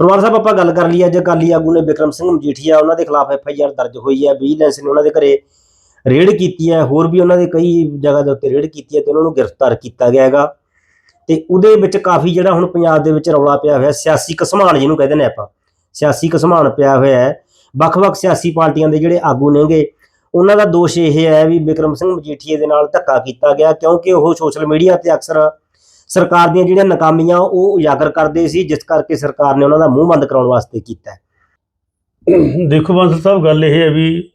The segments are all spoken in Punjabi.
ਪਰਿਵਾਰ ਸਾਹਿਬ, ਆਪਾਂ ਗੱਲ ਕਰ ਲਈ ਅੱਜ ਅਕਾਲੀ ਆਗੂ ਨੇ ਵਿਕਰਮ ਸਿੰਘ ਮਜੀਠੀਆ, ਉਹਨਾਂ ਦੇ ਖਿਲਾਫ ਐਫ ਆਈ ਆਰ ਦਰਜ ਹੋਈ ਹੈ ਵਿਜੀਲੈਂਸ ਨੇ ਉਹਨਾਂ ਦੇ ਘਰੇ ਰੇਡ ਕੀਤੀ ਹੈ, ਹੋਰ ਵੀ ਉਹਨਾਂ ਦੇ ਕਈ ਜਗ੍ਹਾ ਦੇ ਉੱਤੇ ਰੇਡ ਕੀਤੀ ਹੈ ਤੇ ਉਹਨਾਂ ਨੂੰ ਗ੍ਰਿਫਤਾਰ ਕੀਤਾ ਗਿਆ ਹੈਗਾ। ਤੇ ਉਹਦੇ ਵਿੱਚ ਕਾਫੀ ਜਿਹੜਾ ਹੁਣ ਪੰਜਾਬ ਦੇ ਵਿੱਚ ਰੌਲਾ ਪਿਆ ਹੋਇਆ, ਸਿਆਸੀ ਕਸਮਾਨ ਜਿਹਨੂੰ ਕਹਿੰਦੇ ਨੇ ਆਪਾਂ, ਸਿਆਸੀ ਕਸਮਾਨ ਪਿਆ ਹੋਇਆ ਹੈ। ਵੱਖ-ਵੱਖ ਸਿਆਸੀ ਪਾਰਟੀਆਂ ਦੇ ਜਿਹੜੇ ਆਗੂ ਨੇਗੇ, ਉਹਨਾਂ ਦਾ ਦੋਸ਼ ਇਹ ਹੈ ਵੀ ਵਿਕਰਮ ਸਿੰਘ ਮਜੀਠੀਏ ਦੇ ਨਾਲ ਧੱਕਾ ਕੀਤਾ ਗਿਆ ਕਿਉਂਕਿ ਉਹ ਸੋਸ਼ਲ ਮੀਡੀਆ ਤੇ ਅਕਸਰ ਸਰਕਾਰ ਦੀਆਂ ਜਿਹੜੀਆਂ ਨਾਕਾਮੀਆਂ ਉਹ ਉਜਾਗਰ ਕਰਦੇ ਸੀ ਜਿਸ ਕਰਕੇ ਸਰਕਾਰ ਨੇ ਉਹਨਾਂ ਦਾ ਮੂੰਹ ਬੰਦ ਕਰਾਉਣ ਵਾਸਤੇ ਕੀਤਾ। ਦੇਖੋ ਬਾਂਸਲ ਸਾਹਿਬ ਗੱਲ ਇਹ ਹੈ ਵੀ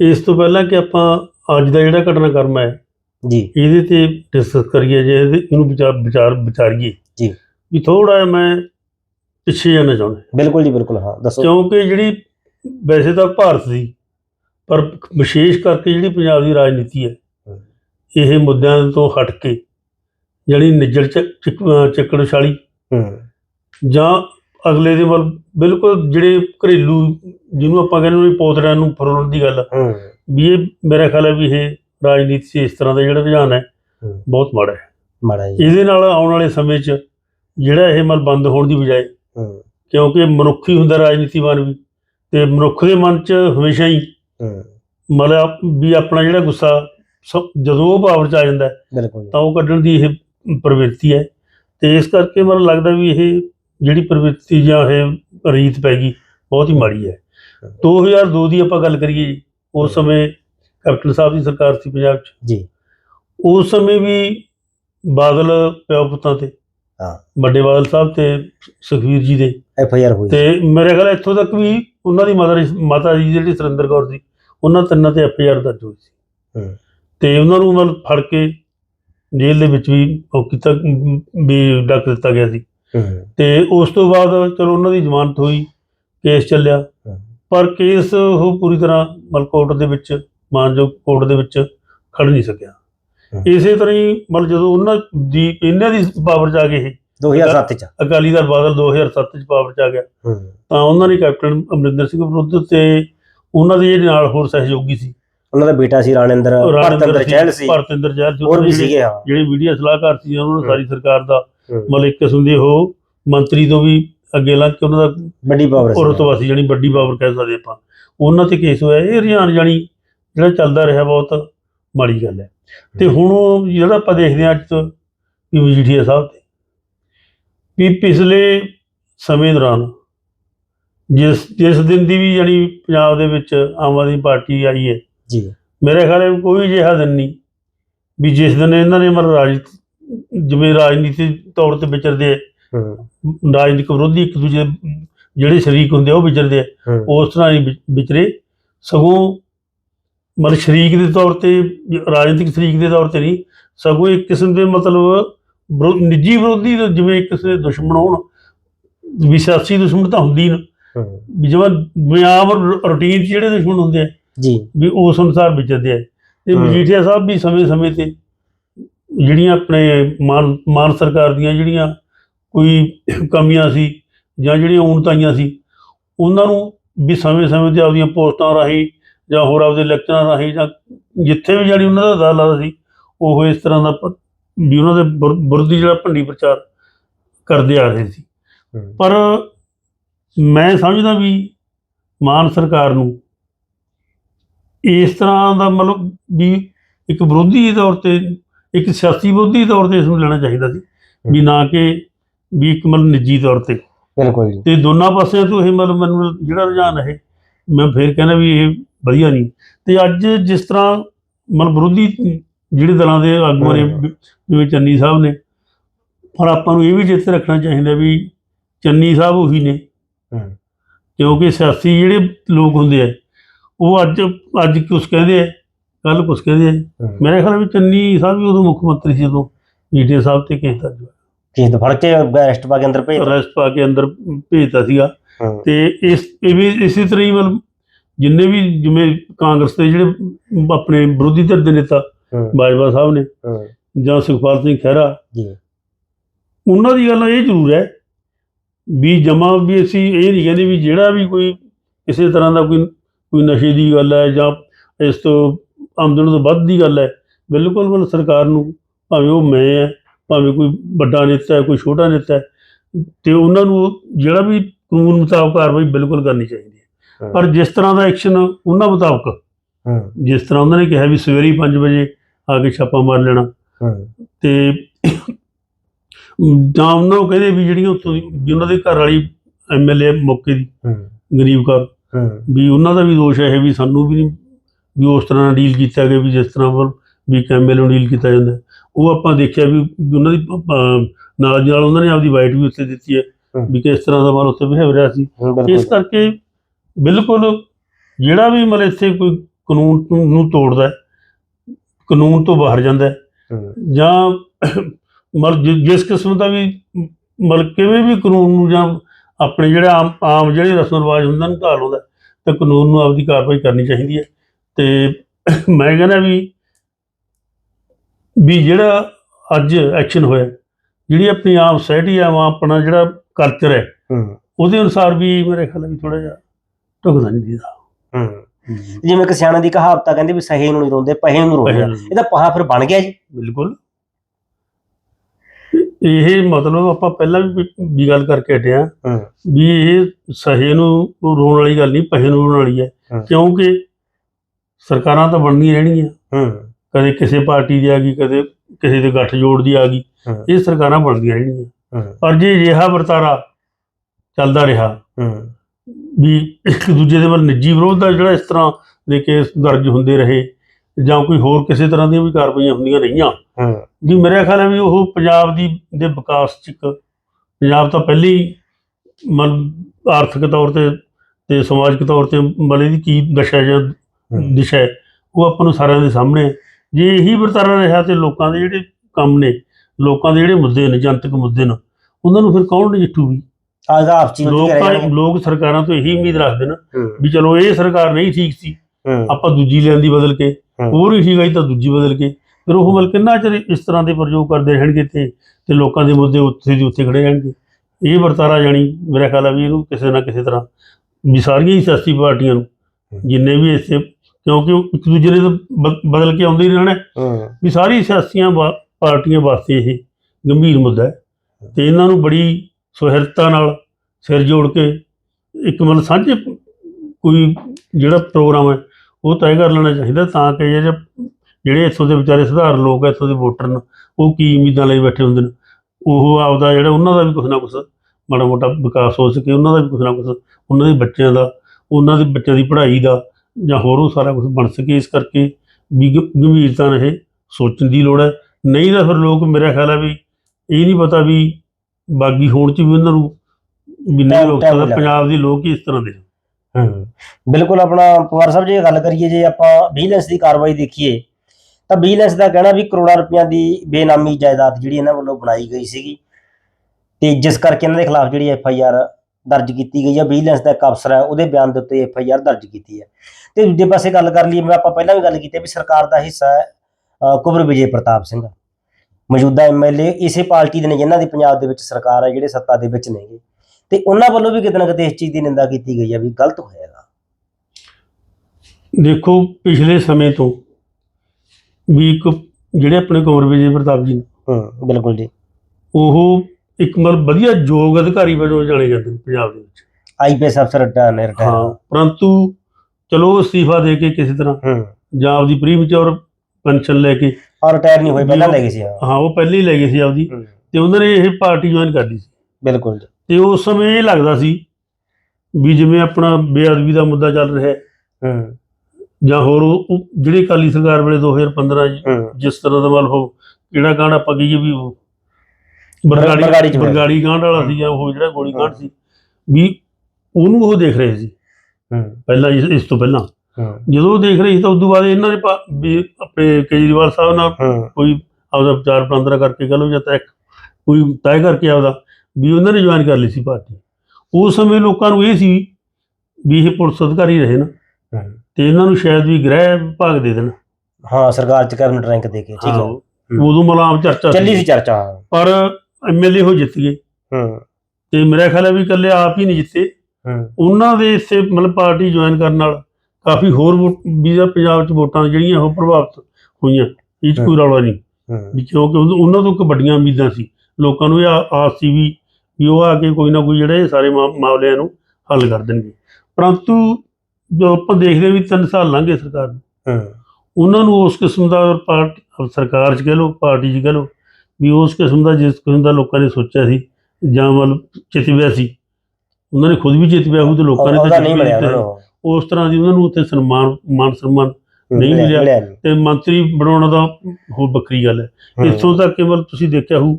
ਇਸ ਤੋਂ ਪਹਿਲਾਂ ਕਿ ਆਪਾਂ ਅੱਜ ਦਾ ਜਿਹੜਾ ਘਟਨਾਕ੍ਰਮ ਹੈ ਜੀ। ਇਹਦੇ ਤੇ ਡਿਸਕਸ ਕਰੀਏ ਜੇ ਇਹਦੇ- ਇਹਨੂੰ ਵਿਚਾਰ ਵਿਚਾਰ ਵਿਚਾਰੀਏ। ਜੀ। ਵੀ ਥੋੜਾ ਜਿਹਾ ਮੈਂ ਪਿੱਛੇ ਜਾਣਾ ਚਾਹੁੰਦਾ। ਬਿਲਕੁਲ ਜੀ ਬਿਲਕੁਲ ਹਾਂ ਦੱਸੋ। ਕਿਉਂਕਿ ਜਿਹੜੀ ਵੈਸੇ ਤਾਂ ਭਾਰਤ ਦੀ ਪਰ ਵਿਸ਼ੇਸ਼ ਕਰਕੇ ਜਿਹੜੀ ਪੰਜਾਬ ਦੀ ਰਾਜਨੀਤੀ ਹੈ। ਇਹ ਮੁੱਦਿਆਂ ਤੋਂ ਹਟ ਕੇ ਜਿਹੜੀ ਨਿੱਜੜ ਚ- ਚਿੱਕ- ਅਹ ਚੱਕੜਸ਼ਾਲੀ ਹੂੰ। ਜਾਂ ਅਗਲੇ ਦੇ ਵੱਲ ਬਿਲਕੁਲ ਜਿਹੜੇ ਘਰੇਲੂ ਜਿਹਨੂੰ ਆਪਾਂ ਕਹਿੰਦੇ ਨੇ ਪੋਤੜਿਆਂ ਨੂੰ ਫਰੋਲਣ ਦੀ ਗੱਲ ਹੂੰ। ਵੀ ਇਹ ਮੇਰਾ ਖਿਆਲ ਹੈ ਵੀ ਇਹ ਰਾਜਨੀਤੀ 'ਚ ਇਸ ਤਰ੍ਹਾਂ ਦਾ ਜਿਹੜਾ ਰੁਝਾਨ ਹੈ ਹੂੰ। ਬਹੁਤ ਮਾੜਾ ਹੈ। ਮਾੜਾ ਜੀ। ਇਹਦੇ ਨਾਲ ਆਉਣ ਵਾਲੇ ਸਮੇਂ 'ਚ ਜਿਹੜਾ ਇਹ ਮਲ ਬੰਦ ਹੋਣ ਦੀ ਬਜਾਏ ਹੂੰ। ਕਿਉਂਕਿ ਮਨੁੱਖੀ ਹੁੰਦਾ ਰਾਜਨੀਤੀਵਾਨ ਵੀ ਤੇ ਮਨੁੱਖ ਦੇ ਮਨ 'ਚ ਹਮੇਸ਼ਾ ਹੀ ਹੂੰ। ਮਤਲਬ ਵੀ ਆਪਣਾ ਜਿਹੜਾ ਗੁੱਸਾ ਸਭ ਜਦੋਂ ਉਹ ਪਾਵਰ 'ਚ ਆ ਜਾਂਦਾ ਹੈ, ਬਿਲਕੁਲ ਜੀ। ਤਾਂ ਉਹ ਕੱਢਣ ਦੀ ਇਹ ਪ੍ਰਵਿਰਤੀ ਹੈ ਤੇ ਇਸ ਕਰਕੇ ਮੈਨੂੰ ਲੱਗਦਾ ਵੀ ਇਹ ਜਿਹੜੀ ਪ੍ਰਵਿਰਤੀ ਜਾਂ ਇਹ ਰੀਤ ਪੈ ਗਈ ਬਹੁਤ ਹੀ ਮਾੜੀ ਹੈ। 2002 ਦੀ ਆਪਾਂ ਗੱਲ ਕਰੀਏ ਜੀ, ਉਸ ਸਮੇਂ ਕੈਪਟਨ ਸਾਹਿਬ ਦੀ ਸਰਕਾਰ ਸੀ ਪੰਜਾਬ 'ਚ। ਜੀ। ਉਸ ਸਮੇਂ ਵੀ ਬਾਦਲ ਪਿਓ ਪੁੱਤਾਂ ਤੇ ਹਾਂ। ਵੱਡੇ ਬਾਦਲ ਸਾਹਿਬ ਤੇ ਸੁਖਵੀਰ ਜੀ ਦੇ। ਐਫ ਆਈ ਆਰ ਹੋਈ ਤੇ ਮੇਰੇ ਖਿਆਲ ਇੱਥੋਂ ਤੱਕ ਵੀ ਉਹਨਾਂ ਦੀ ਮਾਤਾ ਮਾਤਾ ਜੀ ਜਿਹੜੀ ਸੁਰਿੰਦਰ ਕੌਰ ਸੀ ਉਹਨਾਂ ਤਿੰਨਾਂ ਤੇ ਐਫ ਆਈ ਆਰ ਦਰਜ ਹੋਈ ਸੀ। ਤੇ ਉਹਨਾਂ ਨੂੰ ਮਤਲਬ ਫੜ ਕੇ ਜੇਲ੍ਹ ਦੇ ਵਿੱਚ ਵੀ ਉਹ ਕੀਤਾ ਵੀ ਡੱਕ ਦਿੱਤਾ ਗਿਆ ਸੀ। ਤੇ ਉਸ ਤੋਂ ਬਾਅਦ ਚਲੋ ਉਹਨਾਂ ਦੀ ਜ਼ਮਾਨਤ ਹੋਈ ਕੇਸ ਚੱਲਿਆ। ਪਰ ਕੇਸ ਉਹ ਪੂਰੀ ਤਰ੍ਹਾਂ ਮਤਲਬ ਕੋਰਟ ਦੇ ਵਿੱਚ ਮਾਨਯੋਗ ਕੋਰਟ ਦੇ ਵਿੱਚ ਖੜ ਨਹੀਂ ਸਕਿਆ। ਇਸੇ ਤਰ੍ਹਾਂ ਹੀ ਮਤਲਬ ਜਦੋਂ ਉਹਨਾਂ ਦੀ ਇਹਨਾਂ ਦੀ ਪਾਵਰ 'ਚ ਆ ਗਏ ਇਹ 2007 ਚ। ਅਕਾਲੀ ਦਲ ਬਾਦਲ 2007 ਚ ਪਾਵਰ 'ਚ ਆ ਗਿਆ। ਤਾਂ ਉਹਨਾਂ ਨੇ ਕੈਪਟਨ ਅਮਰਿੰਦਰ ਸਿੰਘ ਵਿਰੁੱਧ ਤੇ ਉਹਨਾਂ ਦੇ ਜਿਹੜੇ ਨਾਲ ਹੋਰ ਸਹਿਯੋਗੀ ਸੀ ਉਹਨਾਂ ਦਾ ਬੇਟਾ ਸੀ ਰਾਣਿੰਦਰ ਭਰਤਿੰਦਰ ਚਹਿਲ ਸੀ। ਭਰਤਿੰਦਰ ਚਹਿਲ ਸੀ ਹੋਰ ਵੀ ਸੀਗੇ ਹਾਂ। ਜਿਹੜੇ ਮੀਡੀਆ ਸਲਾਹਕਾਰ ਸੀ ਉਹਨਾਂ ਨੂੰ। ਸਾਰੀ ਸਰਕਾਰ ਦਾ। ਮਤਲਬ ਇੱਕ ਕਿਸਮ ਦੇ ਉਹ ਮੰਤਰੀ ਤੋਂ ਵੀ ਅੱਗੇ ਲੱਗ ਕੇ ਉਹਨਾਂ ਦਾ ਵੱਡੀ ਪਾਵਰ ਸੀ। ਔਰਤਵਾਸੀ ਜਾਨੀ ਵੱਡੀ ਪਾਵਰ ਕਹਿ ਸਕਦੇ ਆਪਾਂ। ਉਹਨਾਂ ਤੇ ਕੇਸ ਹੋਇਆ ਇਹ ਰਿਆਨ ਜਾਨੀ ਜਿਹੜਾ ਚੱਲਦਾ ਰਿਹਾ ਬਹੁਤ ਮਾੜੀ ਗੱਲ ਹੈ। ਤੇ ਹੁਣ ਜਿਹੜਾ ਆਪਾਂ ਦੇਖਦੇ ਹਾਂ ਅੱਜ ਤੋਂ ਵੀ ਮਜੀਠੀਆ ਸਾਹਿਬ ਤੇ ਵੀ ਪਿਛਲੇ ਸਮੇਂ ਦੌਰਾਨ ਜਿਸ ਜਿਸ ਦਿਨ ਦੀ ਵੀ ਜਾਨੀ ਪੰਜਾਬ ਦੇ ਵਿੱਚ ਆਮ ਆਦਮੀ ਪਾਰਟੀ ਆਈ ਹੈ ਜੀ। ਮੇਰੇ ਖਿਆਲ ਹੈ ਕੋਈ ਅਜਿਹਾ ਦਿਨ ਨਹੀਂ ਵੀ ਜਿਸ ਦਿਨ ਇਹਨਾਂ ਨੇ ਮਤਲਬ ਰਾਜ ਜਿਵੇਂ ਰਾਜਨੀਤੀ ਤੌਰ ਤੇ ਵਿਚਰਦੇ ਰਾਜਨੀਤਿਕ ਵਿਰੋਧੀ ਇੱਕ ਦੂਜੇ ਜਿਹੜੇ ਸ਼ਰੀਕ ਹੁੰਦੇ ਉਹ ਵਿਚਰਦੇ ਉਸ ਤਰ੍ਹਾਂ ਹੀ ਵਿਚਰੇ। ਸਗੋਂ ਮਤਲਬ ਸ਼ਰੀਕ ਦੇ ਤੌਰ ਤੇ ਰਾਜਨੀਤਿਕ ਸ਼ਰੀਕ ਦੇ ਤੌਰ ਤੇ ਨਹੀਂ ਸਗੋਂ ਇੱਕ ਕਿਸਮ ਦੇ ਮਤਲਬ ਨਿੱਜੀ ਵਿਰੋਧੀ ਜਿਵੇਂ ਇੱਕ ਕਿਸੇ ਦੇ ਦੁਸ਼ਮਣ ਹੋਣ ਵੀ ਸਿਆਸੀ ਦੁਸ਼ਮਣ ਤਾਂ ਹੁੰਦੀ ਨਾ। ਜਿਵੇਂ ਆਮ ਰੂਟੀਨ ਜਿਹੜੇ ਦੁਸ਼ਮਣ ਹੁੰਦੇ ਆ ਜੀ ਵੀ ਉਸ ਅਨੁਸਾਰ ਵਿਚਰਦੇ ਆ ਤੇ। ਮਜੀਠੀਆ ਸਾਹਿਬ ਵੀ ਸਮੇਂ-ਸਮੇਂ ਤੇ ਜਿਹੜੀਆਂ ਆਪਣੇ ਮਾਨ ਮਾਨ ਸਰਕਾਰ ਦੀਆਂ ਜਿਹੜੀਆਂ ਕੋਈ ਕਮੀਆਂ ਸੀ ਜਾਂ ਜਿਹੜੀਆਂ ਉਣਤਾਈਆਂ ਸੀ ਉਹਨਾਂ ਨੂੰ ਵੀ ਸਮੇਂ-ਸਮੇਂ ਤੇ ਆਪਦੀਆਂ ਪੋਸਟਾਂ ਰਾਹੀਂ ਜਾਂ ਹੋਰ ਆਪਦੇ ਲੈਕਚਰਾਂ ਰਾਹੀਂ ਜਾਂ ਜਿੱਥੇ ਵੀ ਜਾਣੀ ਉਹਨਾਂ ਦਾ ਦਾਅ ਲੱਗਦਾ ਸੀ ਉਹ ਇਸ ਤਰ੍ਹਾਂ ਦਾ ਵੀ ਉਹਨਾਂ ਦੇ ਵਿਰ- ਵਿਰੁੱਧ ਜਿਹੜਾ ਭੰਡੀ ਪ੍ਰਚਾਰ ਕਰਦੇ ਆ ਰਹੇ ਸੀ। ਪਰ ਮੈਂ ਸਮਝਦਾ ਵੀ ਮਾਨ ਸਰਕਾਰ ਨੂੰ ਇਸ ਤਰ੍ਹਾਂ ਦਾ ਮਤਲਬ ਵੀ ਇੱਕ ਵਿਰੋਧੀ ਦੇ ਤੌਰ ਤੇ ਇੱਕ ਸਿਆਸੀ ਵਿਰੋਧੀ ਤੌਰ ਤੇ ਇਸ ਨੂੰ ਲੈਣਾ ਚਾਹੀਦਾ ਸੀ ਵੀ ਨਾ ਕਿ ਵੀ ਇੱਕ ਮਤਲਬ ਨਿੱਜੀ ਤੌਰ ਤੇ। ਬਿਲਕੁਲ ਜੀ। ਤੇ ਦੋਨਾਂ ਪਾਸਿਆਂ ਤੋਂ ਇਹ ਮਤਲਬ ਮੈਨੂੰ ਜਿਹੜਾ ਰੁਝਾਨ ਹੈ ਮੈਂ ਫੇਰ ਕਹਿੰਦਾ ਵੀ ਇਹ ਵਧੀਆ ਨਹੀਂ। ਤੇ ਅੱਜ ਜਿਸ ਤਰ੍ਹਾਂ ਮਤਲਬ ਵਿਰੋਧੀ ਜਿਹੜੇ ਦਲਾਂ ਦੇ ਆਗੂਆਂ ਨੇ। ਜਿਵੇਂ ਚੰਨੀ ਸਾਹਿਬ ਨੇ ਪਰ ਆਪਾਂ ਨੂੰ ਇਹ ਵੀ ਚੇਤੇ ਰੱਖਣਾ ਚਾਹੀਦਾ ਵੀ ਚੰਨੀ ਸਾਹਿਬ ਉਹੀ ਨੇ। ਕਿਉਂਕਿ ਸਿਆਸੀ ਜਿਹੜੇ ਲੋਕ ਹੁੰਦੇ ਆ ਉਹ ਅੱਜ ਅੱਜ ਕੁਛ ਕਹਿੰਦੇ ਆ ਕੱਲ ਕੁਛ ਕਹਿੰਦੇ ਆ। ਮੇਰੇ ਖਿਆਲ ਵਿੱਚ ਚੰਨੀ ਸਾਹਿਬ ਵੀ ਉਦੋਂ ਮੁੱਖ ਮੰਤਰੀ ਸੀ ਜਦੋਂ ਜੀਟੇ ਸਾਹਿਬ ਤੇ ਕੇਸ ਹੋਇਆ। ਕਿਸੇ ਤੋਂ ਫੜ ਕੇ ਅਰੈਸਟ ਪਾ ਕੇ ਅੰਦਰ ਭੇਜ। ਅਰੈਸਟ ਪਾ ਕੇ ਅੰਦਰ ਭੇਜਤਾ ਸੀਗਾ। ਤੇ ਇਸ ਇਹ ਵੀ ਇਸੇ ਤਰ੍ਹਾਂ ਹੀ ਮਤਲਬ ਜਿੰਨੇ ਵੀ ਜਿਵੇਂ ਕਾਂਗਰਸ ਦੇ ਜਿਹੜੇ ਆਪਣੇ ਵਿਰੋਧੀ ਧਿਰ ਦੇ ਨੇਤਾ ਬਾਜਵਾ ਸਾਹਿਬ ਨੇ ਜਾਂ ਸੁਖਪਾਲ ਸਿੰਘ ਖਹਿਰਾ ਉਹਨਾਂ ਦੀ ਗੱਲ ਇਹ ਜ਼ਰੂਰ ਹੈ ਵੀ ਜਮਾ ਵੀ ਅਸੀਂ ਇਹ ਨਹੀਂ ਕਹਿੰਦੇ ਵੀ ਜਿਹੜਾ ਵੀ ਕੋਈ ਕਿਸੇ ਤਰ੍ਹਾਂ ਦਾ ਕੋਈ ਕੋਈ ਨਸ਼ੇ ਦੀ ਗੱਲ ਹੈ ਜਾਂ ਇਸ ਤੋਂ ਆਮਦਨ ਤੋਂ ਵੱਧ ਦੀ ਗੱਲ ਹੈ ਬਿਲਕੁਲ ਮਤਲਬ ਸਰਕਾਰ ਨੂੰ ਭਾਵੇਂ ਉਹ ਮੈਂ ਹੈ ਭਾਵੇਂ ਕੋਈ ਵੱਡਾ ਨੇਤਾ ਹੈ ਕੋਈ ਛੋਟਾ ਨੇਤਾ ਹੈ ਤੇ ਉਹਨਾਂ ਨੂੰ ਜਿਹੜਾ ਵੀ ਕਾਨੂੰਨ ਮੁਤਾਬਕ ਕਾਰਵਾਈ ਬਿਲਕੁਲ ਕਰਨੀ ਚਾਹੀਦੀ ਹੈ। ਪਰ ਜਿਸ ਤਰ੍ਹਾਂ ਦਾ ਐਕਸ਼ਨ ਉਹਨਾਂ ਮੁਤਾਬਕ ਜਿਸ ਤਰ੍ਹਾਂ ਉਹਨਾਂ ਨੇ ਕਿਹਾ ਵੀ ਸਵੇਰੇ 5 ਵਜੇ ਆ ਕੇ ਛਾਪਾ ਮਾਰ ਲੈਣਾ ਤੇ ਜਾਂ ਉਹਨਾਂ ਨੂੰ ਕਹਿੰਦੇ ਵੀ ਜਿਹੜੀਆਂ ਉੱਥੋਂ ਦੀ ਉਹਨਾਂ ਦੇ ਘਰ ਵਾਲੀ ਐਮਐਲਏ ਮੌਕੇ ਦੀ ਗਰੀਬ ਹੂੰ ਵੀ ਉਹਨਾਂ ਦਾ ਵੀ ਦੋਸ਼ ਹੈ ਇਹ ਵੀ ਸਾਨੂੰ ਵੀ ਨਹੀਂ ਵੀ ਉਸ ਤਰ੍ਹਾਂ ਨਾਲ ਡੀਲ ਕੀਤਾ ਗਿਆ ਵੀ ਜਿਸ ਤਰ੍ਹਾਂ ਵੀ ਐਮਐਲਏ ਨੂੰ ਡੀਲ ਕੀਤਾ ਜਾਂਦਾ। ਉਹ ਆਪਾਂ ਦੇਖਿਆ ਵੀ ਉਹਨਾਂ ਦੀ ਨਾਲ ਨਾਲ ਉਹਨਾਂ ਨੇ ਆਪਦੀ ਵਾਈਟ ਵੀ ਉੱਤੇ ਦਿੱਤੀ ਹੈ। ਵੀ ਕਿਸ ਤਰ੍ਹਾਂ ਦਾ ਮਾਲ ਉੱਥੇ ਬਿਹੇਵ ਰਿਹਾ ਸੀ ਇਸ ਕਰਕੇ ਬਿਲਕੁਲ ਜਿਹੜਾ ਵੀ ਮਤਲਬ ਇੱਥੇ ਕੋਈ ਕਾਨੂੰਨ ਨੂੰ- ਤੋੜਦਾ ਹੈ, ਕਾਨੂੰਨ ਤੋਂ ਬਾਹਰ ਜਾਂਦਾ ਹੈ, ਜਾਂ ਜਿ- ਜਿਸ ਕਿਸਮ ਦਾ ਵੀ ਮਤਲਬ ਕਿਵੇਂ ਵੀ ਕਾਨੂੰਨ ਨੂੰ ਜਾਂ ਆਪਣੇ ਜਿਹੜੇ ਆਮ ਆਮ ਜਿਹੜੇ ਰਸਮ ਰਿਵਾਜ ਹੁੰਦਾ ਨੂੰ ਢਾਲ ਲਾਉਂਦਾ ਤੇ ਕਾਨੂੰਨ ਨੂੰ ਆਪਦੀ ਕਾਰਵਾਈ ਕਰਨੀ ਚਾਹੀਦੀ ਹੈ। ਤੇ ਮੈਂ ਕਹਿੰਦਾ ਵੀ ਵੀ ਜਿਹੜਾ ਅੱਜ ਐਕਸ਼ਨ ਹੋਇਆ ਜਿਹੜੀ ਆਪਣੀ ਆਮ ਸੋਸਾਇਟੀ ਆ ਵਾ ਆਪਣਾ ਜਿਹੜਾ ਕਲਚਰ ਹੈ ਉਹਦੇ ਅਨੁਸਾਰ ਵੀ ਮੇਰੇ ਖਿਆਲ ਵੀ ਥੋੜਾ ਜਿਹਾ ਢੁਕਦਾ ਨਹੀਂ ਦੀਦਾ ਹੂੰ। ਜਿਵੇਂ ਕਿ ਸਿਆਣੇ ਦੀ ਕਹਾਵਤ ਆ ਕਹਿੰਦੇ ਵੀ ਸਹੇ ਨੂੰ ਨਹੀਂ ਰੋਂਦੇ ਪਹੇ ਨੂੰ ਰੋਂਦੇ। ਇਹਦਾ ਪਹਾ ਫਿਰ ਬਣ ਗਿਆ ਜੀ। ਬਿਲਕੁਲ। ਇਹ ਮਤਲਬ ਆਪਾਂ ਪਹਿਲਾਂ ਵੀ ਵੀ ਗੱਲ ਕਰਕੇ ਹਟੇ ਹਾਂ ਵੀ ਇਹ ਸਹੇ ਨੂੰ ਰੋਣ ਵਾਲੀ ਗੱਲ ਨਹੀਂ ਪਹੇ ਨੂੰ ਰੋਣ ਵਾਲੀ ਹੈ। ਕਿਉਂਕਿ ਸਰਕਾਰਾਂ ਤਾਂ ਬਣਦੀਆਂ ਰਹਿਣਗੀਆਂ। ਹੂੰ। ਕਦੇ ਕਿਸੇ ਪਾਰਟੀ ਦੀ ਆ ਗਈ ਕਦੇ ਕਿਸੇ ਦੇ ਗੱਠ ਜੋੜ ਦੀ ਆ ਗਈ। ਇਹ ਸਰਕਾਰਾਂ ਬਣਦੀਆਂ ਰਹਿਣਗੀਆਂ। ਹੂੰ। ਪਰ ਜੇ ਅਜਿਹਾ ਵਰਤਾਰਾ ਚੱਲਦਾ ਰਿਹਾ ਹੂੰ। ਵੀ ਇੱਕ ਦੂਜੇ ਦੇ ਵੱਲ ਨਿੱਜੀ ਵਿਰੋਧ ਦਾ ਜਿਹੜਾ ਇਸ ਤਰ੍ਹਾਂ ਦੇ ਕੇਸ ਦਰਜ ਹੁੰਦੇ ਰਹੇ ਜਾਂ ਕੋਈ ਹੋਰ ਕਿਸੇ ਤਰ੍ਹਾਂ ਦੀਆਂ ਵੀ ਕਾਰਵਾਈਆਂ ਹੁੰਦੀਆਂ ਰਹੀਆਂ। ਹੂੰ। ਵੀ ਮੇਰੇ ਖਿਆਲ ਹੈ ਵੀ ਉਹ ਪੰਜਾਬ ਦੀ ਦੇ ਵਿਕਾਸ ਚ ਇੱਕ ਪੰਜਾਬ ਤਾਂ ਪਹਿਲੀ ਮਨ ਆਰਥਿਕ ਤੌਰ ਤੇ ਤੇ ਸਮਾਜਿਕ ਤੌਰ ਤੇ ਮਲੇ ਦੀ ਕੀ ਦਸ਼ਾ ਜਾਂ ਦਿਸ਼ਾ ਉਹ ਆਪਾਂ ਨੂੰ ਸਾਰਿਆਂ ਦੇ ਸਾਹਮਣੇ। ਜੇ ਇਹੀ ਵਰਤਾਰਾ ਰਿਹਾ ਤੇ ਲੋਕਾਂ ਦੇ ਜਿਹੜੇ ਕੰਮ ਨੇ ਲੋਕਾਂ ਦੇ ਜਿਹੜੇ ਮੁੱਦੇ ਨੇ ਜਨਤਕ ਮੁੱਦੇ ਨੇ ਉਹਨਾਂ ਨੂੰ ਫਿਰ ਕੌਣ ਨਜਿੱਠੂਗੀ ਆਗਾ ਆਪਸੀ ਵਿੱਚ ਲੋਕ ਲੋਕ ਸਰਕਾਰਾਂ ਤੋਂ ਇਹੀ ਉਮੀਦ ਰੱਖਦੇ ਨੇ ਵੀ ਚਲੋ ਇਹ ਸਰਕਾਰ ਨਹੀਂ ਠੀਕ ਸੀ ਆਪਾਂ ਦੂਜੀ ਲਿਆਂਦੀ ਬਦਲ ਕੇ ਨਹੀਂ ਠੀਕ ਆਈ ਤਾਂ ਦੂਜੀ ਬਦਲ ਕੇ। ਫਿਰ ਉਹ ਮਲ ਕਿੰਨਾ ਚਿਰ ਇਸ ਤਰ੍ਹਾਂ ਦੇ ਪ੍ਰਯੋਗ ਕਰਦੇ ਰਹਿਣਗੇ ਤੇ ਤੇ ਲੋਕਾਂ ਦੇ ਮੁੱਦੇ ਉੱਥੇ ਦੀ ਉੱਥੇ ਖੜੇ ਰਹਿਣਗੇ? ਇਹ ਵਰਤਾਰਾ ਜਾਣੀ ਮੇਰਾ ਖਿਆਲ ਆ ਵੀ ਇਹਨੂੰ ਕਿਸੇ ਨਾ ਕਿਸੇ ਤਰ੍ਹਾਂ ਵੀ ਸਾਰੀਆਂ ਹੀ ਸਿਆਸੀ ਪਾਰਟੀਆਂ ਨੂੰ ਜਿੰਨੇ ਵੀ ਇਸੇ ਕਿਉਂਕਿ ਉਹ ਇੱਕ ਦੂਜੇ ਬ- ਬਦਲ ਕੇ ਆਉਂਦੇ ਹੀ ਰਹਿਣਾ। ਹੈ। ਹੂੰ ਵੀ ਸਾਰੀ ਸਿਆਸੀਆਂ ਪਾਰਟੀਆਂ ਵਾਸਤੇ ਇਹ ਗੰਭੀਰ ਮੁੱਦਾ ਹੈ। ਤੇ ਇਹਨਾਂ ਨੂੰ ਬੜੀ ਸੁਹਿਰਦਤਾ ਨਾਲ ਸਿਰ ਜੋੜ ਕੇ ਇੱਕ ਮਤਲਬ ਸਾਂਝੇ ਕੋਈ ਜਿਹੜਾ ਪ੍ਰੋਗਰਾਮ ਹੈ ਉਹ ਤੈਅ ਕਰ ਲੈਣਾ ਚਾਹੀਦਾ ਤਾਂ ਕਿ ਜਿਹੜੇ ਜਿਹੜੇ ਇੱਥੋਂ ਦੇ ਵਿਚਾਰੇ ਸੁਧਾਰ ਲੋਕ ਇੱਥੋਂ ਦੇ ਵੋਟਰ ਨੇ ਉਹ ਕੀ ਉਮੀਦਾਂ ਲਈ ਬੈਠੇ ਹੁੰਦੇ ਨੇ ਉਹ ਆਪਦਾ ਜਿਹੜਾ ਉਹਨਾਂ ਦਾ ਵੀ ਕੁਛ ਨਾ ਕੁਛ ਮਾੜਾ ਮੋਟਾ ਵਿਕਾਸ ਹੋ ਸਕੇ ਉਹਨਾਂ ਦਾ ਵੀ ਕੁਛ ਨਾ ਕੁਛ ਉਹਨਾਂ ਦੇ ਬੱਚਿਆਂ ਦਾ ਉਹਨਾਂ ਦੇ ਬੱਚਿਆਂ ਦੀ ਪੜ੍ਹਾਈ ਦਾ ਜਾਂ ਹੋਰ ਉਹ ਸਾਰਾ ਕੁਝ ਬਣ ਸਕੇ ਇਸ ਕਰਕੇ ਵੀ ਗੰਭੀਰਤਾ ਨਾਲ ਇਹ ਸੋਚਣ ਦੀ ਲੋੜ ਹੈ ਨਹੀਂ ਤਾਂ ਫਿਰ ਲੋਕ ਮੇਰਾ ਖਿਆਲ ਹੈ ਵੀ ਇਹ ਨਹੀਂ ਪਤਾ ਵੀ ਬਾਗੀ ਹੋਣ ਚ ਵੀ ਉਹਨਾਂ ਨੂੰ ਵੀ ਨਹੀਂ ਲੋਕ। ਪੰਜਾਬ ਦੇ ਲੋਕ ਹੀ ਇਸ ਤਰ੍ਹਾਂ ਦੇ। ਹੂੰ। ਬਿਲਕੁਲ ਆਪਣਾ ਪਵਾਰ ਸਾਹਿਬ ਜੇ ਗੱਲ ਕਰੀਏ ਜੇ ਆਪਾਂ ਵਿਜੀਲੈਂਸ ਦੀ ਕਾਰਵਾਈ ਦੇਖੀਏ ਤਾਂ ਵਿਜੀਲੈਂਸ ਦਾ ਕਹਿਣਾ ਵੀ ਕਰੋੜਾਂ ਰੁਪਈਆਂ ਦੀ ਬੇਨਾਮੀ ਜਾਇਦਾਦ ਜਿਹੜੀ ਇਹਨਾਂ ਵੱਲੋਂ ਬਣਾਈ ਗਈ ਸੀਗੀ। ਤੇ ਜਿਸ ਕਰਕੇ ਇਹਨਾਂ ਦੇ ਖਿਲਾਫ ਜਿਹੜੀ ਐਫ ਆਈ ਆਰ ਦਰਜ ਕੀਤੀ ਗਈ ਹੈ ਵਿਜੀਲੈਂਸ ਦਾ ਇੱਕ ਅਫਸਰ ਹੈ ਉਹਦੇ ਬਿਆਨ ਦੇ ਉੱਤੇ ਐਫ ਆਈ ਆਰ ਦਰਜ ਕੀਤੀ ਹੈ। ਤੇ ਦੂਜੇ ਪਾਸੇ ਗੱਲ ਕਰ ਲਈਏ ਮੈਂ ਆਪਾਂ ਪਹਿਲਾਂ ਵੀ ਗੱਲ ਕੀਤੀ ਹੈ ਵੀ ਸਰਕਾਰ ਦਾ ਹਿੱਸਾ ਹੈ ਅ, ਵਿਜੇ ਪ੍ਰਤਾਪ ਸਿੰਘ। ਮੌਜੂਦਾ ਐਮਐਲਏ ਇਸੇ ਪਾਰਟੀ ਦੇ ਨੇ ਜਿਨ੍ਹਾਂ ਦੀ ਪੰਜਾਬ ਦੇ ਵਿੱਚ ਸਰਕਾਰ ਹੈ ਜਿਹੜੇ ਸੱਤਾ ਦੇ ਵਿੱਚ ਨੇਗੇ। ਤੇ ਉਹਨਾਂ ਵੱਲੋਂ ਵੀ ਕਿਤੇ ਨਾ ਕਿਤੇ ਇਸ ਚੀਜ਼ ਦੀ ਨਿੰਦਾ ਕੀਤੀ ਗਈ ਹੈ ਵੀ ਗਲਤ ਹੋਇਆਗਾ ਦੇਖੋ ਪਿਛਲੇ ਸਮੇਂ ਤੋਂ ਵੀ ਇੱਕ ਜਿਹੜੇ ਆਪਣੇ ਕੁੰਵਰ ਵਿਜੇ ਪ੍ਰਤਾਪ ਜੀ ਨੇ ਹੂੰ ਬਿਲਕੁਲ ਜੀ। ਉਹ ਇੱਕ ਮਤਲਬ ਵਧੀਆ ਯੋਗ ਅਧਿਕਾਰੀ ਵਜੋਂ ਜਾਣੇ ਜਾਂਦੇ ਨੇ ਪੰਜਾਬ ਦੇ ਵਿੱਚ। ਆਈਪੀਐਸ ਅਫਸਰ ਰਿਟਾਇਰ ਨੇ ਰਿਟਾਇਰ ਹਾਂ ਪਰੰਤੂ ਚਲੋ ਅਸਤੀਫਾ ਦੇ ਕੇ ਕਿਸੇ ਤਰ੍ਹਾਂ ਹੂੰ। ਜਾਂ ਆਪਦੀ ਪ੍ਰੀਮਚੌਰ ਪੈਨਸ਼ਨ ਲੈ ਕੇ ਔਰ ਰਿਟਾਇਰ ਨਹੀਂ ਹੋਏ ਪਹਿਲਾਂ ਲੈ ਗਏ ਸੀ ਹਾਂ। ਉਹ ਪਹਿਲੇ ਹੀ ਲੈ ਗਏ ਸੀ ਆਪਦੀ ਤੇ ਉਹਨਾਂ ਨੇ ਇਹ ਪਾਰਟੀ ਜੁਆਇਨ ਕਰ ਲਈ ਸੀ। ਬਿਲਕੁਲ ਜੀ। ਤੇ ਉਸ ਸਮੇਂ ਇਹ ਲੱਗਦਾ ਸੀ ਵੀ ਜਿਵੇਂ ਆਪਣਾ ਬੇਅਦਬੀ ਦਾ ਮੁੱਦਾ ਚੱਲ ਰਿਹਾ ਹੈ ਹੂੰ। ਜਾਂ ਹੋਰ ਉਹ ਜਿਹੜੀ ਅਕਾਲੀ ਸਰਕਾਰ ਵੇਲੇ 2015 ਚ ਹੂੰ। ਜਿਸ ਤਰ੍ਹਾਂ ਦਾ ਮਤਲਬ ਕਿਹੜਾ ਕਾਂਡ ਆਪਾਂ ਕਹੀਏ ਵੀ ਉਹ ਬਰਗਾੜੀ ਬਰਗਾੜੀ ਚ ਹੋਇਆ। ਬਰਗਾੜੀ ਕਾਂਡ ਵਾਲਾ ਸੀ ਜਾਂ ਉਹ ਜਿਹੜਾ ਗੋਲੀ ਕਾਂਡ ਸੀ ਵੀ ਉਹਨੂੰ ਉਹ ਦੇਖ ਰਹੇ ਸੀ। ਹੂੰ। ਪਹਿਲਾਂ ਇਸ ਇਸ ਤੋਂ ਪਹਿਲਾਂ। ਹੂੰ। ਜਦੋਂ ਉਹ ਦੇਖ ਰਹੇ ਸੀ ਤਾਂ ਉਦੋਂ ਬਾਅਦ ਇਹਨਾਂ ਨੇ ਪਾ- ਵੀ ਆਪਣੇ ਕੇਜਰੀਵਾਲ ਸਾਹਿਬ ਨਾਲ ਹੂੰ। ਕੋਈ ਆਪਦਾ ਵਿਚਾਰ ਵਟਾਂਦਰਾ ਕਰਕੇ ਕਹ ਲਓ ਜਾਂ ਤੈਅ ਕੋਈ ਤੈਅ ਕਰਕੇ ਆਪਦਾ ਵੀ ਉਹਨਾਂ ਨੇ ਜੁਆਇਨ ਕਰ ਲਈ ਸੀ ਪਾਰਟੀ। ਉਸ ਸਮੇਂ ਲੋਕਾਂ ਨੂੰ ਇਹ ਸੀ ਵੀ ਇਹ ਪੁਲਿਸ ਅਧਿਕਾਰੀ ਰਹੇ ਨਾ। ਤੇ ਇਹਨਾਂ ਨੂੰ ਸ਼ਾਇਦ ਵੀ ਗ੍ਰਹਿ ਵਿਭਾਗ ਦੇ ਦੇਣ। ਹਾਂ ਸਰਕਾਰ ਚ ਕੈਬਨਿਟ ਰੈਂਕ ਦੇ ਕੇ ਠੀਕ ਹਾਂ, ਉਦੋਂ ਮਲਾਮ ਚਰਚਾ ਚੱਲੀ ਸੀ ਚਰਚਾ। ਪਰ ਐਮਐਲਏ ਹੋ ਜਿੱਤ ਗਏ। ਹੂੰ। ਤੇ ਮੇਰਾ ਖਿਆਲ ਹੈ ਵੀ ਇਕੱਲੇ ਆਪ ਹੀ ਨਹੀਂ ਜਿੱਤੇ। ਉਹਨਾਂ ਦੇ ਇਸੇ ਮਤਲਬ ਪਾਰਟੀ ਜੁਆਇਨ ਕਰਨ ਨਾਲ ਕਾਫੀ ਹੋਰ ਵੋ- ਪੰਜਾਬ 'ਚ ਵੋਟਾਂ ਜਿਹੜੀਆਂ ਉਹ ਪ੍ਰਭਾਵਿਤ ਹੋਈਆਂ। ਇਹ 'ਚ ਕੋਈ ਰੌਲਾ ਨਹੀਂ। ਵੀ ਕਿਉਂਕਿ ਉਹਨਾਂ ਤੋਂ ਇੱਕ ਵੱਡੀਆਂ ਉਮੀਦਾਂ ਸੀ। ਲੋਕਾਂ ਨੂੰ ਇਹ ਆਸ ਸੀ ਵੀ ਵੀ ਉਹ ਆ ਕੇ ਕੋਈ ਨਾ ਕੋਈ ਜਿਹੜੇ ਸਾਰੇ ਮਾਮਲਿਆਂ ਨੂੰ ਹੱਲ ਕਰ ਦੇਣਗੇ। ਪਰੰਤੂ ਜੋ ਆਪਾਂ ਦੇਖਦੇ ਵੀ 3 ਸਾਲ ਲੰਘੇ ਸਰਕਾਰ ਨੂੰ। ਹੂੰ। ਉਹਨਾਂ ਨੂੰ ਉਸ ਕਿਸਮ ਦਾ ਪਾਰਟੀ ਸਰਕਾਰ 'ਚ ਕਹਿ ਲਓ ਪਾਰਟੀ 'ਚ ਕਹਿ ਲਓ ਵੀ ਉਸ ਕਿਸਮ ਦਾ ਜਿਸ ਕਿਸਮ ਦਾ ਲੋਕਾਂ ਨੇ ਸੋਚਿਆ ਸੀ ਜਾਂ ਮਤਲਬ ਚਿਤਵਿਆ ਸੀ। ਉਹਨਾਂ ਨੇ ਖੁਦ ਵੀ ਚਿਤਵਿਆ ਹੋਊ ਤੇ ਲੋਕਾਂ ਨੇ ਤਾਂ ਨਹੀਂ ਮਿਲਿਆ ਉਸ ਤਰ੍ਹਾਂ ਦੀ ਉਹਨਾਂ ਨੂੰ ਉੱਥੇ ਸਨਮਾਨ ਮਾਨ ਸਨਮਾਨ ਨਹੀਂ ਮਿਲਿਆ-। ਤੇ ਮੰਤਰੀ ਬਣਾਉਣ ਦਾ ਹੋਰ ਵੱਖਰੀ ਗੱਲ ਹੈ। ਇੱਥੋਂ ਤੱਕ ਕੇਵਲ ਤੁਸੀਂ ਦੇਖਿਆ ਹੋਊ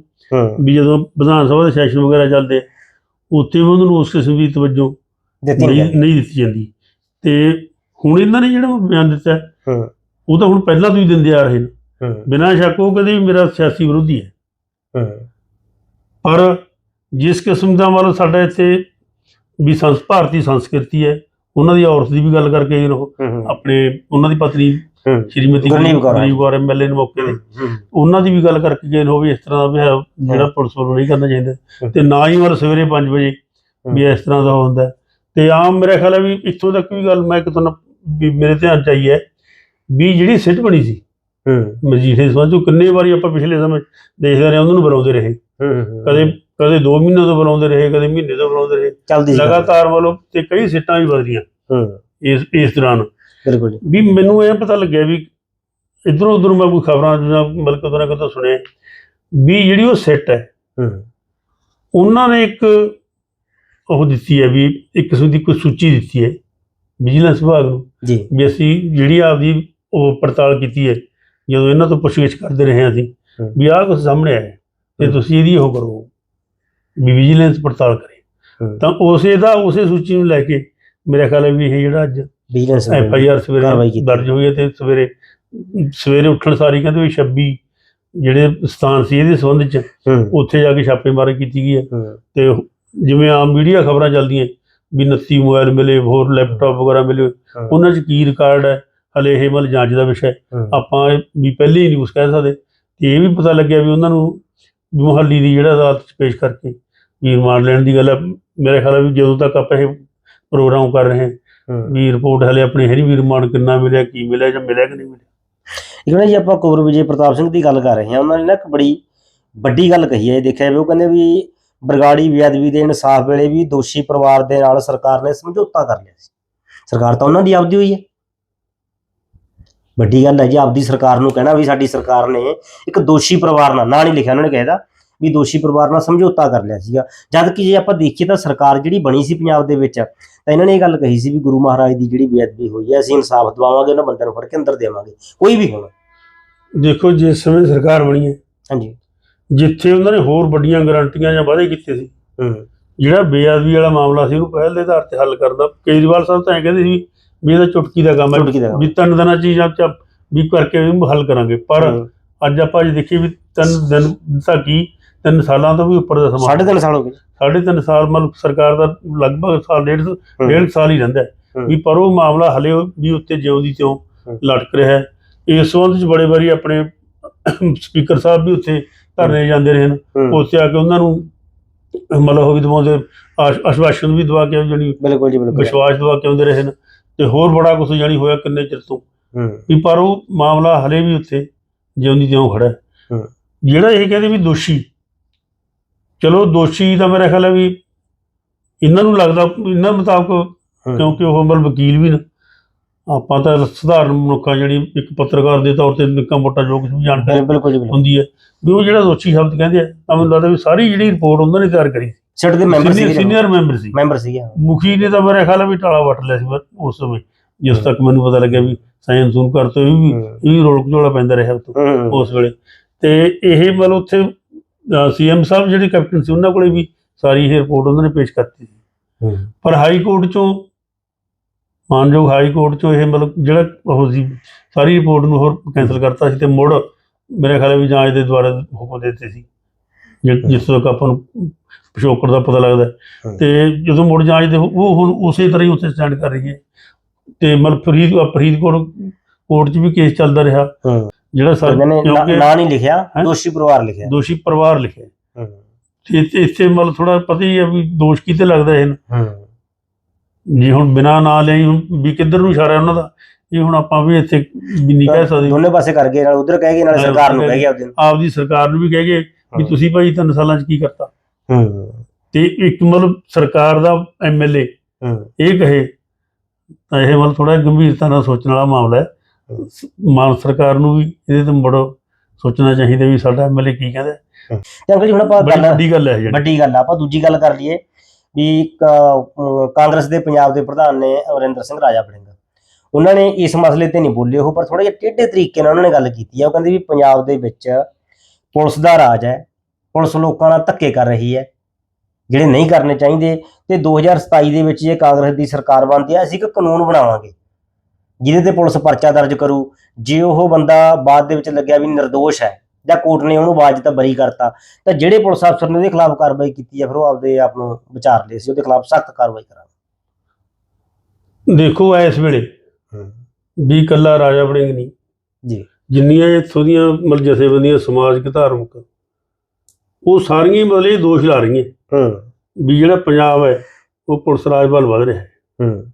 ਵੀ ਜਦੋਂ ਵਿਧਾਨ ਸਭਾ ਦੇ ਸੈਸ਼ਨ ਵਗੈਰਾ ਚੱਲਦੇ ਉੱਥੇ ਵੀ ਉਹਨਾਂ ਨੂੰ ਉਸ ਕਿਸਮ ਦੀ ਤਵੱਜੋ ਨਹੀਂ ਦਿੱਤੀ ਜਾਂਦੀ। ਤੇ ਹੁਣ ਇਹਨਾਂ ਨੇ ਜਿਹੜਾ ਬਿਆਨ ਦਿੱਤਾ ਉਹ ਤਾਂ ਹੁਣ ਪਹਿਲਾਂ ਤੋਂ ਹੀ ਦਿੰਦੇ ਆ ਰਹੇ ਨੇ। ਬਿਨਾਂ ਸ਼ੱਕ ਉਹ ਕਹਿੰਦੇ ਵੀ ਮੇਰਾ ਸਿਆਸੀ ਵਿਰੋਧੀ ਹੈ। ਪਰ ਜਿਸ ਕਿਸਮ ਦਾ ਮਤਲਬ ਸਾਡਾ ਇੱਥੇ ਵੀ ਸੰਸ ਭਾਰਤੀ ਸੰਸਕ੍ਰਿਤੀ ਹੈ ਉਹਨਾਂ ਦੀ ਔਰਤ ਦੀ ਵੀ ਗੱਲ ਕਰਕੇ ਉਹ ਆਪਣੇ ਉਹਨਾਂ ਦੀ ਪਤਨੀ ਸ਼੍ਰੀਮਤੀ ਗੁਰਲੀਨ ਕੌਰ। ਗੁਰਲੀਨ ਕੌਰ ਐਮਐਲਏ ਨੇ ਮੌਕੇ ਤੇ। ਉਹਨਾਂ ਦੀ ਵੀ ਗੱਲ ਕਰਕੇ ਗਏ ਨੇ ਉਹ ਵੀ ਇਸ ਤਰ੍ਹਾਂ ਦਾ ਜਿਹੜਾ ਪੁਲਿਸ ਵੱਲੋਂ ਨਹੀਂ ਕਰਨਾ ਚਾਹੀਦਾ। ਤੇ ਨਾ ਹੀ ਮਤਲਬ ਸਵੇਰੇ 5 ਵਜੇ ਵੀ ਇਸ ਤਰ੍ਹਾਂ ਦਾ ਹੁੰਦਾ। ਹੈ। ਤੇ ਆਮ ਮੇਰੇ ਖਿਆਲ ਹੈ ਵੀ ਇੱਥੋਂ ਤੱਕ ਵੀ ਗੱਲ ਮੈਂ ਇੱਕ ਤੁਹਾਨੂੰ ਵੀ ਮੇਰੇ ਧਿਆਨ ਚ ਆਈ ਹੈ ਵੀ ਜਿਹੜੀ ਸਿੱਟ ਬਣੀ ਸੀ ਹੂੰ। ਮਜੀਠੇ ਚੋਂ ਕਿੰਨੇ ਵਾਰੀ ਆਪਾਂ ਪਿਛਲੇ ਸਮੇਂ ਦੇਖਦੇ ਰਹੇ ਉਹਨਾਂ ਨੂੰ ਬੁਲਾਉਂਦੇ ਰਹੇ। ਕਦੇ ਕਦੇ 2 ਮਹੀਨੇ ਤੋਂ ਬੁਲਾਉਂਦੇ ਰਹੇ ਕਦੇ ਮਹੀਨੇ ਤੋਂ ਬੁਲਾਉਂਦੇ ਰਹੇ। ਚੱਲਦੀ ਸੀ ਗੱਲ। ਲਗਾਤਾਰ ਵੱਲੋਂ ਤੇ ਕਈ ਸਿੱਟਾਂ ਵੀ ਬਦਲੀਆਂ ਹੂੰ। ਇਸ ਇਸ ਦੌਰਾਨ। ਬਿਲਕੁਲ ਵੀ ਮੈਨੂੰ ਇਹ ਪਤਾ ਲੱਗਿਆ ਵੀ ਇਧਰੋਂ ਉਧਰੋਂ ਮੈਂ ਕੋਈ ਖਬਰਾਂ ਜਾਂ ਮਤਲਬ ਕਦੋਂ ਨਾ ਕਦੋਂ ਸੁਣਿਆ ਵੀ ਜਿਹੜੀ ਉਹ ਸੈੱਟ ਹੈ ਹੂੰ ਉਹਨਾਂ ਨੇ ਇੱਕ ਉਹ ਦਿੱਤੀ ਹੈ ਵੀ ਇੱਕ ਕਿਸਮ ਦੀ ਕੋਈ ਸੂਚੀ ਦਿੱਤੀ ਹੈ ਵਿਜੀਲੈਂਸ ਵਿਭਾਗ ਨੂੰ ਜੀ ਵੀ ਅਸੀਂ ਜਿਹੜੀ ਆਪਦੀ ਉਹ ਪੜਤਾਲ ਕੀਤੀ ਹੈ ਜਦੋਂ ਇਹਨਾਂ ਤੋਂ ਪੁੱਛਗਿੱਛ ਕਰਦੇ ਰਹੇ ਅਸੀਂ। ਵੀ ਆਹ ਕੁਝ ਸਾਹਮਣੇ ਆਇਆ ਤੇ। ਤੁਸੀਂ ਇਹਦੀ ਉਹ ਕਰੋ ਵੀ ਵਿਜੀਲੈਂਸ ਪੜਤਾਲ ਕਰੇ। ਤਾਂ ਉਸੇ ਦਾ ਉਸੇ ਸੂਚੀ ਨੂੰ ਲੈ ਕੇ ਮੇਰਾ ਖਿਆਲ ਹੈ ਵੀ ਇਹ ਜਿਹੜਾ ਅੱਜ ਬਿਜ਼ਨਸ ਐਫ ਆਈ ਆਰ ਕਾਰਵਾਈ ਸਵੇਰੇ ਕੀਤੀ। ਦਰਜ ਹੋਈ ਹੈ ਤੇ ਸਵੇਰੇ ਸਵੇਰੇ ਉੱਠਣ ਸਾਰੀ ਕਹਿੰਦੇ ਵੀ 26 ਜਿਹੜੇ ਸਥਾਨ ਸੀ ਇਹਦੇ ਸੰਬੰਧ ਚ ਹੂੰ। ਉੱਥੇ ਜਾ ਕੇ ਛਾਪੇਮਾਰੀ ਕੀਤੀ ਗਈ ਹੈ। ਹੂੰ। ਤੇ ਜਿਵੇਂ ਆਮ ਮੀਡੀਆ ਖਬਰਾਂ ਚੱਲਦੀਆਂ ਵੀ 29 ਮੋਬਾਈਲ ਮਿਲੇ ਹੋਰ ਲੈਪਟਾਪ ਵਗੈਰਾ ਮਿਲੇ ਹੂੰ। ਉਹਨਾਂ 'ਚ ਕੀ ਰਿਕਾਰਡ ਹੈ? ਹਲੇ ਇਹ ਮਤਲਬ ਜਾਂਚ ਦਾ ਵਿਸ਼ਾ ਹੈ। ਹੂੰ। ਆਪਾਂ ਇਹ ਵੀ ਪਹਿਲੇ ਹੀ ਨਿਊਜ਼ ਕਹਿ ਸਕਦੇ ਤੇ ਇਹ ਵੀ ਪਤਾ ਲੱਗਿਆ ਵੀ ਉਹਨਾਂ ਨੂੰ ਵੀ ਮੁਹੱਲੀ ਦੀ ਜਿਹੜਾ ਅਦਾਲਤ 'ਚ ਪੇਸ਼ ਕਰਕੇ ਵੀ ਰਿਮਾਂਡ ਲੈਣ ਦੀ ਗੱਲ ਹੈ। ਮੇਰੇ ਖਿਆਲ ਹੈ ਵੀ ਜਦੋਂ ਤੱਕ ਆਪਾਂ ਇਹ ਪ੍ਰੋਗਰਾਮ ਕਰ ਰਹੇ ਹੂੰ ਵੀ ਰਿਪੋਰਟ ਹਲੇ ਆਪਣੀ ਹੈ ਨਹੀਂ ਵੀ ਰਿਮਾਂਡ ਕਿੰਨਾ ਮਿਲਿਆ ਕੀ ਮਿਲਿਆ ਜਾਂ ਮਿਲਿਆ ਕਿ ਨਹੀਂ ਮਿਲਿਆ? ਨਾ ਜੀ ਆਪਾਂ ਕੁਬਰ ਵਿਜੇ ਪ੍ਰਤਾਪ ਸਿੰਘ ਦੀ ਗੱਲ ਕਰ ਰਹੇ ਹਾਂ ਉਹਨਾਂ ਨੇ ਨਾ ਇੱਕ ਬੜੀ ਵੱਡੀ ਗੱਲ ਕਹੀ ਹੈ ਇਹ ਦੇਖਿਆ ਵੀ ਉਹ ਕਹਿੰਦੇ ਵੀ ਬਰਗਾੜੀ ਬੇਅਦਬੀ ਦੇ ਇਨਸਾਫ ਵੇਲੇ ਵੀ ਦੋਸ਼ੀ ਪਰਿਵਾਰ ਦੇ ਨਾਲ ਸਰਕਾਰ ਨੇ ਸਮਝੌਤਾ ਕਰ ਲਿਆ ਸੀ। ਸਰਕਾਰ ਤਾਂ ਉਹਨਾਂ ਦੀ ਆਪਦੀ ਹੋਈ ਹੈ। ਵੱਡੀ ਗੱਲ ਹੈ ਜੀ ਆਪਦੀ ਸਰਕਾਰ ਨੂੰ ਕਹਿਣਾ ਵੀ ਸਾਡੀ ਸਰਕਾਰ ਨੇ ਇੱਕ ਦੋਸ਼ੀ ਪਰਿਵਾਰ ਨਾਲ ਨਾਂ ਨਹੀਂ ਲਿਖਿਆ ਉਹਨਾਂ ਨੇ ਕਹਿਦਾ ਵੀ ਦੋਸ਼ੀ ਪਰਿਵਾਰ ਨਾਲ ਸਮਝੌਤਾ ਕਰ ਲਿਆ ਸੀਗਾ। ਜਦ ਕਿ ਜੇ ਆਪਾਂ ਦੇਖੀਏ ਤਾਂ ਸਰਕਾਰ ਜਿਹੜੀ ਬਣੀ ਸੀ ਪੰਜਾਬ ਦੇ ਵਿੱਚ ਤਾਂ ਇਹਨਾਂ ਨੇ ਇਹ ਗੱਲ ਕਹੀ ਸੀ ਵੀ ਗੁਰੂ ਮਹਾਰਾਜ ਦੀ ਜਿਹੜੀ ਬੇਅਦਬੀ ਹੋਈ ਹੈ ਅਸੀਂ ਇਨਸਾਫ ਦਿਵਾਵਾਂਗੇ ਉਹਨਾਂ ਬੰਦਿਆਂ ਨੂੰ ਫੜ ਕੇ ਅੰਦਰ ਦੇਵਾਂਗੇ। ਕੋਈ ਵੀ ਹੋਣਾ। ਦੇਖੋ ਜਿਸ ਸਮੇਂ ਸਰਕਾਰ ਬਣੀ ਹੈ ਹਾਂਜੀ। ਜਿੱਥੇ ਉਹਨਾਂ ਨੇ ਹੋਰ ਵੱਡੀਆਂ ਗਾਰੰਟੀਆਂ ਜਾਂ ਵਾਅਦੇ ਕੀਤੇ ਸੀ ਜਿਹੜਾ ਬੇਅਦਬੀ ਵਾਲਾ ਮਾਮਲਾ ਸੀ ਉਹਨੂੰ ਪਹਿਲ ਦੇ ਆਧਾਰ ਤੇ ਹੱਲ ਕਰਦਾ। ਕੇਜਰੀਵਾਲ ਸਾਹਿਬ ਤਾਂ ਐਂ ਕਹਿੰਦੇ ਸੀ ਵੀ ਇਹਦਾ ਚੁਟਕੀ ਦਾ ਕੰਮ ਹੈ। ਵੀ ਤਿੰਨ ਦਿਨਾਂ ਚ ਹੀ ਜਾਂ ਚ ਵੀ ਕਰਕੇ ਹੱਲ ਕਰਾਂਗੇ। ਪਰ। ਅੱਜ ਆਪਾਂ ਜੇ ਦੇਖੀਏ ਵੀ ਤਿੰਨ ਦਿਨ ਤਾਂ ਕੀ ਤਿੰਨ ਸਾਲਾਂ ਤੋਂ ਵੀ ਉੱਪਰ ਦਾ ਸਮਾਂ ਸਾਢੇ ਤਿੰਨ ਸਾਲ ਹੋ ਗਏ ਸਾਢੇ ਤਿੰਨ ਸਾਲ ਮਤਲਬ ਸਰਕਾਰ ਦਾ ਲਗਭਗ ਸਾਲ ਡੇਢ ਡੇਢ ਸਾਲ ਹੀ ਰਹਿੰਦਾ ਹੈ। ਵੀ ਪਰ ਉਹ ਮਾਮਲਾ ਹਲੇ ਵੀ ਉੱਤੇ ਜਿਉਂ ਦੀ ਤਿਉਂ। ਲਟਕ ਰਿਹਾ ਹੈ। ਇਸ ਸੰਬੰਧ ਚ ਬੜੇ ਵਾਰੀ ਆਪਣੇ ਸਪੀਕਰ ਸਾਹਿਬ ਵੀ ਉੱਥੇ ਧਰਨੇ ਜਾਂਦੇ ਰਹੇ ਹਨ। ਹੂੰ। ਉੱਥੇ ਆ ਕੇ ਉਹਨਾਂ ਨੂੰ ਮਤਲਬ ਉਹ ਵੀ ਦਵਾਉਂਦੇ ਆਸ਼- ਆਸ਼ਵਾਸਨ ਵੀ ਦਵਾ ਕੇ ਜਾਨੀ ਬਿਲਕੁਲ ਜੀ ਬਿਲਕੁਲ। ਵਿਸ਼ਵਾਸ ਦਵਾ ਕੇ ਆਉਂਦੇ ਰਹੇ ਨੇ ਤੇ ਹੋਰ ਬੜਾ ਕੁਝ ਜਾਨੀ ਹੋਇਆ ਕਿੰਨੇ ਚਿਰ ਤੋਂ। ਹੂੰ। ਵੀ ਪਰ ਉਹ ਮਾਮਲਾ ਹਲੇ ਵੀ ਉੱਥੇ ਜਿਉਂ ਦੀ ਤਿਉਂ ਖੜਾ ਹੈ। ਹੂੰ। ਜਿਹੜਾ ਇਹ ਕਹਿੰਦੇ ਵੀ ਦੋਸ਼ੀ ਚਲੋ ਦੋਸ਼ੀ ਤਾਂ ਮੇਰਾ ਖਿਆਲ ਹੈ ਵੀ ਇਹਨਾਂ ਨੂੰ ਲੱਗਦਾ ਇਹਨਾਂ ਮੁਤਾਬਕ। ਕਿਉਂਕਿ ਉਹ ਮਤਲਬ ਵਕੀਲ ਵੀ ਨੇ। ਆਪਾਂ ਤਾਂ ਸਧਾਰਨ ਮਨੁੱਖਾਂ ਜਿਹੜੀ ਇੱਕ ਪੱਤਰਕਾਰ ਦੇ ਤੌਰ ਤੇ ਨਿੱਕਾ ਮੋਟਾ ਜੋ ਕੁਝ ਵੀ ਜਾਣਕਾਰੀ ਹੁੰਦੀ ਹੈ ਵੀ ਉਹ ਜਿਹੜਾ ਦੋਸ਼ੀ ਸ਼ਬਦ ਕਹਿੰਦੇ ਆ ਤਾਂ ਮੈਨੂੰ ਲੱਗਦਾ ਵੀ ਸਾਰੀ ਜਿਹੜੀ ਰਿਪੋਰਟ ਉਹਨਾਂ ਨੇ ਤਿਆਰ ਕਰੀ ਸਿੱਟ ਦੇ ਮੈਂਬਰ ਸੀਗੇ ਸੀਨੀਅਰ ਮੈਂਬਰ ਸੀ। ਮੈਂਬਰ ਸੀਗੇ ਮੁਖੀ ਨੇ ਤਾਂ ਮੇਰੇ ਖਿਆਲ ਵੀ ਟਾਲਾ ਵੱਟ ਲਿਆ ਸੀ ਉਸ ਸਮੇਂ ਜਿਸ ਤੱਕ ਮੈਨੂੰ ਪਤਾ ਲੱਗਿਆ ਵੀ ਸਾਇੰਸ ਨੂੰ ਕਰ ਤੋਂ ਇਹ ਵੀ। ਇਹ ਰੋਲ ਝੋਲਾ ਪੈਂਦਾ ਰਿਹਾ ਉਸ ਵੇਲੇ। ਤੇ ਇਹ ਮਤਲਬ ਉੱਥੇ ਸੀਐਮ ਸਾਹਿਬ ਜਿਹੜੇ ਕੈਪਟਨ ਸੀ ਉਹਨਾਂ ਕੋਲੇ ਵੀ ਸਾਰੀ ਇਹ ਰਿਪੋਰਟ ਉਹਨਾਂ ਨੇ ਪੇਸ਼ ਕਰਤੀ ਸੀ। ਪਰ ਹਾਈ ਕੋਰਟ ਚੋਂ ਮਾਨਯੋਗ ਹਾਈ ਕੋਰਟ ਚੋਂ ਇਹ ਮਤਲਬ ਜਿਹੜਾ ਉਹ ਸੀ ਸਾਰੀ ਰਿਪੋਰਟ ਨੂੰ ਹੋਰ ਕੈਨਸਲ ਕਰਤਾ ਸੀ ਤੇ ਮੁੜ ਮੇਰੇ ਖਿਆਲ ਵੀ ਜਾਂਚ ਦੇ ਦੁਆਰਾ ਹੁਕਮ ਦਿੱਤੇ ਸੀ। ਜਿਸ ਤੱਕ ਆਪਾਂ ਨੂੰ ਪਿਛੋਕੜ ਦਾ ਪਤਾ ਲੱਗਦਾ। ਤੇ ਜਦੋਂ ਮੁੜ ਜਾਂਚ ਦੇ ਉਹ ਹੁਣ ਉਸੇ ਤਰ੍ਹਾਂ ਹੀ ਉੱਥੇ ਸਟੈਂਡ ਕਰ ਰਹੀ ਹੈ। ਤੇ ਮਤਲਬ ਫਰੀਦ ਫਰੀਦਕੋਟ ਕੋਰਟ 'ਚ ਵੀ ਕੇਸ ਚੱਲਦਾ ਰਿਹਾ। ਜਿਹੜਾ ਸਰ ਇਹਨਾਂ ਨੇ ਨਾਂ ਨਹੀਂ ਲਿਖਿਆ? ਦੋਸ਼ੀ ਪਰਿਵਾਰ ਲਿਖਿਆ। ਦੋਸ਼ੀ ਪਰਿਵਾਰ ਲਿਖਿਆ। ਇੱਥੇ- ਇੱਥੇ ਮਤਲਬ ਥੋੜਾ ਪਤਾ ਹੀ ਹੈ ਵੀ ਦੋਸ਼ ਕਿਤੇ ਲੱਗਦਾ ਇਹ। ਹੂੰ। ਜੀ ਹੁਣ ਬਿਨਾ ਨਾਂ ਲਈ ਵੀ ਕਿੱਧਰ ਨੂੰ ਇਸ਼ਾਰਾ ਉਹਨਾਂ ਦਾ? ਇਹ ਹੁਣ ਆਪਾਂ ਵੀ ਇੱਥੇ ਵੀ ਨਹੀਂ ਕਹਿ ਸਕਦੇ। ਦੋਨੇ ਪਾਸੇ ਕਰ ਗਏ ਨਾਲ ਉਧਰ ਕਹਿ ਗਏ ਨਾਲ ਸਰਕਾਰ ਨੂੰ ਕਹਿ ਗਿਆ ਉਹਦੇ ਆਪਦੀ ਸਰਕਾਰ ਨੂੰ ਵੀ ਕਹਿ ਗਏ ਵੀ। ਤੁਸੀਂ ਭਾਈ ਤਿੰਨ ਸਾਲਾਂ 'ਚ ਕੀ ਕਰਤਾ? ਹੂੰ। ਤੇ ਇੱਕ ਮਤਲਬ ਸਰਕਾਰ ਦਾ ਐਮਐਲਏ ਇਹ ਕਹੇ ਤਾਂ ਇਹ ਮਤਲਬ ਥੋੜਾ ਗੰਭੀਰਤਾ ਨਾਲ ਸੋਚਣ ਵਾਲਾ ਮਾਮਲਾ ਹੈ। ਮਾਨ ਸਰਕਾਰ ਨੂੰ ਵੀ ਇਹਦੇ ਤੇ ਬੜਾ ਸੋਚਣਾ ਚਾਹੀਦਾ ਵੀ ਸਾਡਾ ਐਮਐਲਏ ਕੀ ਕਹਿੰਦਾ। ਅੰਕਲ ਜੀ ਹੁਣ ਆਪਾਂ ਗੱਲ ਵੱਡੀ ਗੱਲ ਹੈ ਜਿਹੜੀ। ਵੱਡੀ ਗੱਲ ਆਪਾਂ ਦੂਜੀ ਗੱਲ ਕਰ ਲਈਏ ਵੀ ਕਾਂਗਰਸ ਦੇ ਪੰਜਾਬ ਦੇ ਪ੍ਰਧਾਨ ਨੇ ਅਮਰਿੰਦਰ ਸਿੰਘ ਰਾਜਾ ਵੜਿੰਗ। ਉਹਨਾਂ ਨੇ ਇਸ ਮਸਲੇ ਤੇ ਨਹੀਂ ਬੋਲੇ ਉਹ ਪਰ ਥੋੜਾ ਜਿਹਾ ਟੇਢੇ ਤਰੀਕੇ ਨਾਲ ਉਹਨਾਂ ਨੇ ਗੱਲ ਕੀਤੀ ਹੈ ਉਹ ਕਹਿੰਦੇ ਵੀ ਪੰਜਾਬ ਦੇ ਵਿੱਚ ਪੁਲਿਸ ਦਾ ਰਾਜ ਹੈ ਪੁਲਿਸ ਲੋਕਾਂ ਨਾਲ ਧੱਕੇ ਕਰ ਰਹੀ ਹੈ ਜਿਹੜੇ ਨਹੀਂ ਕਰਨੇ ਚਾਹੀਦੇ ਤੇ 2027 ਦੇ ਵਿੱਚ ਜੇ ਕਾਂਗਰਸ ਦੀ ਸਰਕਾਰ ਬਣਦੀ ਹੈ ਅਸੀਂ ਇੱਕ ਕਾਨੂੰਨ ਬਣਾਵਾਂਗੇ। ਜਿਹਦੇ ਤੇ ਪੁਲਿਸ ਪਰਚਾ ਦਰਜ ਕਰੂ ਜੇ ਉਹ ਬੰਦਾ ਬਾਅਦ ਦੇ ਵਿੱਚ ਲੱਗਿਆ ਵੀ ਨਿਰਦੋਸ਼ ਹੈ ਜਾਂ ਕੋਰਟ ਨੇ ਉਹਨੂੰ 'ਚ ਤਾਂ ਬਰੀ ਕਰਤਾ ਤਾਂ ਜਿਹੜੇ ਪੁਲਿਸ ਅਫਸਰ ਨੇ ਉਹਦੇ ਖਿਲਾਫ ਕਾਰਵਾਈ ਕੀਤੀ ਹੈ ਫਿਰ ਉਹ ਆਪਦੇ ਆਪ ਨੂੰ ਵਿਚਾਰ ਲਏ ਸੀ ਉਹਦੇ ਖਿਲਾਫ ਸਖਤ ਕਾਰਵਾਈ ਕਰਾਂਗੇ। ਦੇਖੋ ਇਸ ਵੇਲੇ ਵੀ ਕੱਲਾ ਰਾਜਾ ਵੜਿੰਗ ਨਹੀਂ। ਜੀ। ਜਿੰਨੀਆਂ ਇੱਥੋਂ ਦੀਆਂ ਮਤਲਬ ਜਥੇਬੰਦੀਆਂ ਸਮਾਜਿਕ ਧਾਰਮਿਕ ਉਹ ਸਾਰੀਆਂ ਹੀ ਮਤਲਬ ਇਹ ਦੋਸ਼ ਲਾ ਰਹੀਆਂ। ਹੂੰ। ਵੀ ਜਿਹੜਾ ਪੰਜਾਬ ਹੈ ਉਹ ਪੁਲਿਸ ਰਾਜ ਵੱਲ ਵਧ ਰਿਹਾ ਹੈ। ਹੂੰ।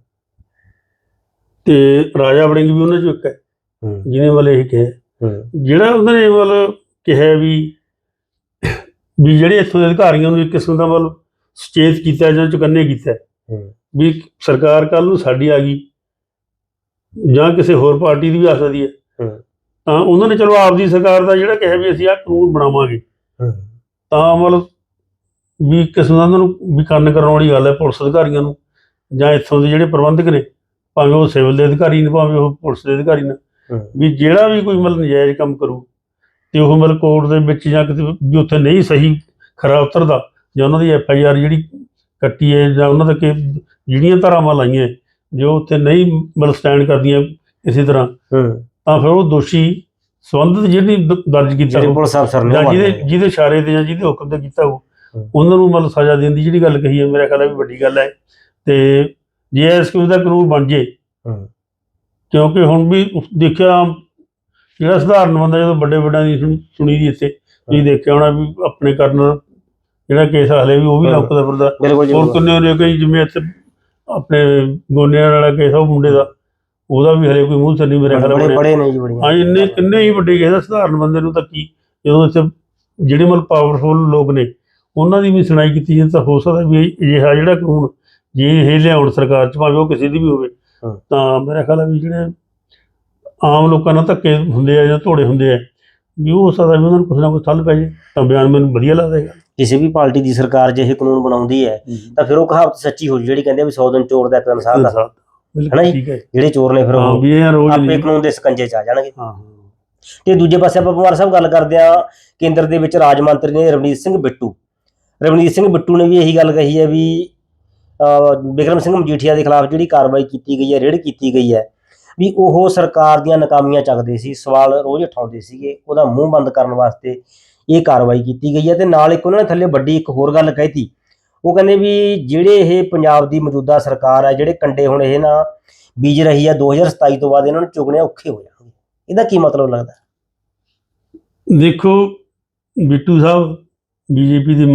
ਤੇ ਰਾਜਾ ਵੜਿੰਗ ਵੀ ਉਹਨਾਂ ਚੋਂ ਇੱਕ ਹੈ ਹੂੰ। ਜਿਹਨੇ ਮਤਲਬ ਇਹ ਕਿਹਾ ਹੂੰ। ਜਿਹੜਾ ਉਹਨਾਂ ਨੇ ਮਤਲਬ ਕਿਹਾ ਵੀ ਵੀ ਜਿਹੜੇ ਇੱਥੋਂ ਦੇ ਅਧਿਕਾਰੀਆਂ ਨੂੰ ਇੱਕ ਕਿਸਮ ਦਾ ਮਤਲਬ ਸੁਚੇਤ ਕੀਤਾ ਜਾਂ ਚੁਕੰਨੇ ਕੀਤਾ ਹੂੰ ਵੀ ਸਰਕਾਰ ਕੱਲ ਨੂੰ ਸਾਡੀ ਆ ਗਈ ਜਾਂ ਕਿਸੇ ਹੋਰ ਪਾਰਟੀ ਦੀ ਵੀ ਆ ਸਕਦੀ ਹੈ। ਹੂੰ। ਤਾਂ ਉਹਨਾਂ ਨੇ ਚਲੋ ਆਪਦੀ ਸਰਕਾਰ ਦਾ ਜਿਹੜਾ ਕਿਹਾ ਵੀ ਅਸੀਂ ਆਹ ਕਾਨੂੰਨ ਬਣਾਵਾਂਗੇ। ਹੂੰ। ਤਾਂ ਮਤਲਬ ਵੀ ਕਿਸਮ ਦਾ ਉਹਨਾਂ ਨੂੰ ਵੀ ਕੰਨ ਕਰਾਉਣ ਵਾਲੀ ਗੱਲ ਹੈ ਪੁਲਿਸ ਅਧਿਕਾਰੀਆਂ ਨੂੰ ਜਾਂ ਇੱਥੋਂ ਦੇ ਜਿਹੜੇ ਪ੍ਰਬੰਧਕ ਨੇ ਭਾਵੇਂ ਉਹ ਸਿਵਲ ਦੇ ਅਧਿਕਾਰੀ ਨੇ ਭਾਵੇਂ ਉਹ ਪੁਲਿਸ ਦੇ ਅਧਿਕਾਰੀ ਨੇ ਵੀ ਜਿਹੜਾ ਵੀ ਕੋਈ ਮਤਲਬ ਨਜਾਇਜ਼ ਕੰਮ ਕਰੂ ਤੇ ਉਹ ਮਤਲਬ ਕੋਰਟ ਦੇ ਵਿੱਚ ਜਾਂ ਕਿਤੇ ਵੀ ਉੱਥੇ ਨਹੀਂ ਸਹੀ ਖਰਾ ਉਤਰਦਾ ਜਾਂ ਉਹਨਾਂ ਦੀ ਐਫ ਆਈ ਆਰ ਜਿਹੜੀ ਕੱਟੀ ਹੈ ਜਾਂ ਉਹਨਾਂ ਦੇ ਕਿ ਜਿਹੜੀਆਂ ਧਾਰਾਵਾਂ ਲਾਈਆਂ ਜੋ ਉੱਥੇ ਨਹੀਂ ਮਤਲਬ ਸਟੈਂਡ ਕਰਦੀਆਂ ਕਿਸੇ ਤਰ੍ਹਾਂ ਤਾਂ ਫਿਰ ਉਹ ਦੋਸ਼ੀ ਸੰਬੰਧਿਤ ਜਿਹੜੀ ਦਰਜ ਕੀਤਾ ਜਿਹੜੇ ਪੁਲਿਸ ਅਫਸਰ ਨੇ ਉਹ ਜਿਹਦੇ ਜਿਹਦੇ ਇਸ਼ਾਰੇ ਤੇ ਜਾਂ ਜਿਹਦੇ ਹੁਕਮ ਤੇ ਕੀਤਾ ਹੋ ਹੂੰ। ਉਹਨਾਂ ਨੂੰ ਮਤਲਬ ਸਜ਼ਾ ਦੇਣ ਦੀ ਜਿਹੜੀ ਗੱਲ ਕਹੀ ਹੈ ਮੇਰਾ ਖਿਆਲ ਹੈ ਵੀ ਵੱਡੀ ਗੱਲ ਹੈ ਤੇ ਜੇ ਇਸ ਕਿਸਮ ਦਾ ਕਾਨੂੰਨ ਬਣ ਜੇ ਕਿਉਂਕਿ ਹੁਣ ਵੀ ਦੇਖਿਆ ਜਿਹੜਾ ਸਧਾਰਨ ਬੰਦਾ ਜਦੋਂ ਵੱਡੇ ਵੱਡਿਆਂ ਦੀ ਸੁਣ- ਦੀ ਇੱਥੇ ਤੁਸੀਂ ਦੇਖਿਆ ਹੋਣਾ ਵੀ ਆਪਣੇ ਕਰਨ ਜਿਹੜਾ ਕੇਸ ਹਲੇ ਵੀ ਉਹ ਵੀ। ਲੌਕਦਾ ਫਿਰਦਾ। ਹੋਰ। ਕਿੰਨੇ ਨੇ ਕਈ ਜਿਵੇਂ ਇੱਥੇ ਆਪਣੇ ਗੋਨਿਆਂ ਵਾਲਾ ਕੇਸ ਉਹ ਮੁੰਡੇ ਦਾ ਉਹਦਾ ਵੀ ਹਲੇ ਕੋਈ ਮੂੰਹ ਤੇ ਨਹੀਂ ਮੇਰੇ ਖਿਆਲ ਬੜੇ ਬਣਿਆ। ਬੜੇ ਨੇ ਜੀ ਬੜੀਆਂ। ਹਾਂ ਇੰਨੇ ਕਿੰਨੇ ਹੀ ਵੱਡੇ ਕੇਸ ਸਧਾਰਨ ਬੰਦੇ ਨੂੰ ਤਾਂ ਕੀ ਜਦੋਂ ਇੱਥੇ ਜਿਹੜੇ ਮਤਲਬ ਪਾਵਰਫੁਲ ਲੋਕ ਨੇ ਉਹਨਾਂ ਦੀ ਵੀ ਸੁਣਾਈ ਕੀਤੀ ਜੇ ਤਾਂ ਹੋ ਸਕਦਾ ਵੀ ਇਹ ਜਿਹੜਾ ਕਾਨੂੰਨ ਜੇ ਇਹ ਲਿਆਉਣ ਸਰਕਾਰ ਚ ਭਾਵੇਂ ਉਹ ਕਿਸੇ ਦੀ ਵੀ ਹੋਵੇ। ਤਾਂ ਮੇਰਾ ਖਿਆਲ ਹੈ ਵੀ ਜਿਹੜੇ ਆਮ ਲੋਕਾਂ ਨਾਲ ਧੱਕੇ ਹੁੰਦੇ ਆ ਜਾਂ ਧੋੜੇ ਹੁੰਦੇ ਆ ਵੀ ਉਹ ਹੋ ਸਕਦਾ ਵੀ ਉਹਨਾਂ ਨੂੰ ਕੁਛ ਨਾ ਪੈ ਜੇ ਤਾਂ ਬਿਆਨ ਮੈਨੂੰ ਵਧੀਆ ਲੱਗਦਾ ਹੈਗਾ। ਕਿਸੇ ਵੀ ਪਾਰਟੀ ਦੀ ਸਰਕਾਰ ਜੇ ਇਹ ਕਾਨੂੰਨ ਬਣਾਉਂਦੀ ਹੈ ਤਾਂ ਫਿਰ ਉਹ ਕਹਾਵਤ ਸੱਚੀ ਹੋ ਜੂ ਜਿਹੜੀ ਕਹਿੰਦੇ ਵੀ 100 ਦਿਨ ਚੋਰ ਦਾ ਇੱਕ ਦਿਨ ਸਾਧ ਦਾ। ਹਨਾ ਜੀ? ਜਿਹੜੇ ਚੋਰ ਨੇ ਫਿਰ ਉਹ ਵੀ ਇਹ ਰੋਜ਼ ਆਪੇ ਕਾਨੂੰਨ ਦੇ ਸਕੰਜੇ ਚ ਆ ਜਾਣਗੇ। ਹਾਂ। ਤੇ ਦੂਜੇ ਪਾਸੇ ਆਪਾਂ ਪਵਾਰ ਸਾਹਿਬ ਗੱਲ ਕਰਦੇ ਆ ਕੇਂਦਰ ਦੇ ਵਿੱਚ ਰਾਜ ਮੰਤਰੀ ਨੇ ਰਵਨੀਤ ਸਿੰਘ ਬਿੱਟੂ। ਰਵਨੀਤ ਸਿੰਘ ਬਿੱਟੂ ਨੇ ਵੀ ਇਹੀ ਗੱਲ ਕਹੀ ਹੈ ਵੀ ਬਿਕਰਮ ਸਿੰਘ ਮਜੀਠੀਆ ਦੇ ਖਿਲਾਫ ਜਿਹੜੀ ਕਾਰਵਾਈ ਕੀਤੀ ਗਈ ਹੈ, ਰੇਡ ਕੀਤੀ ਗਈ ਹੈ, ਵੀ ਉਹ ਸਰਕਾਰ ਦੀਆਂ ਨਾਕਾਮੀਆਂ ਚੱਕਦੇ ਸੀ, ਸਵਾਲ ਰੋਜ਼ ਉਠਾਉਂਦੇ ਸੀਗੇ, ਉਹਦਾ ਮੂੰਹ ਬੰਦ ਕਰਨ ਵਾਸਤੇ ਇਹ ਕਾਰਵਾਈ ਕੀਤੀ ਗਈ ਹੈ ਤੇ ਨਾਲ ਇੱਕ ਉਹਨਾਂ ਨੇ ਥੱਲੇ ਵੱਡੀ ਇੱਕ ਹੋਰ ਗੱਲ ਕਹੀਤੀ, ਉਹ ਕਹਿੰਦੇ ਵੀ ਜਿਹੜੇ ਇਹ ਪੰਜਾਬ ਦੀ ਮੌਜੂਦਾ ਸਰਕਾਰ ਹੈ, ਜਿਹੜੇ ਕੰਡੇ ਹੁਣ ਇਹ ਨਾ ਬੀਜ ਰਹੀ ਹੈ 2027 ਤੋਂ ਬਾਅਦ ਇਹਨਾਂ ਨੂੰ ਚੁਗਣੇ ਔਖੇ ਹੋ ਜਾਣਗੇ, ਇਹਦਾ ਕੀ ਮਤਲਬ ਲੱਗਦਾ? ਦੇਖੋ ਬਿੱਟੂ ਸਾਹਿਬ, ਬੀਜੇਪੀ ਦੇ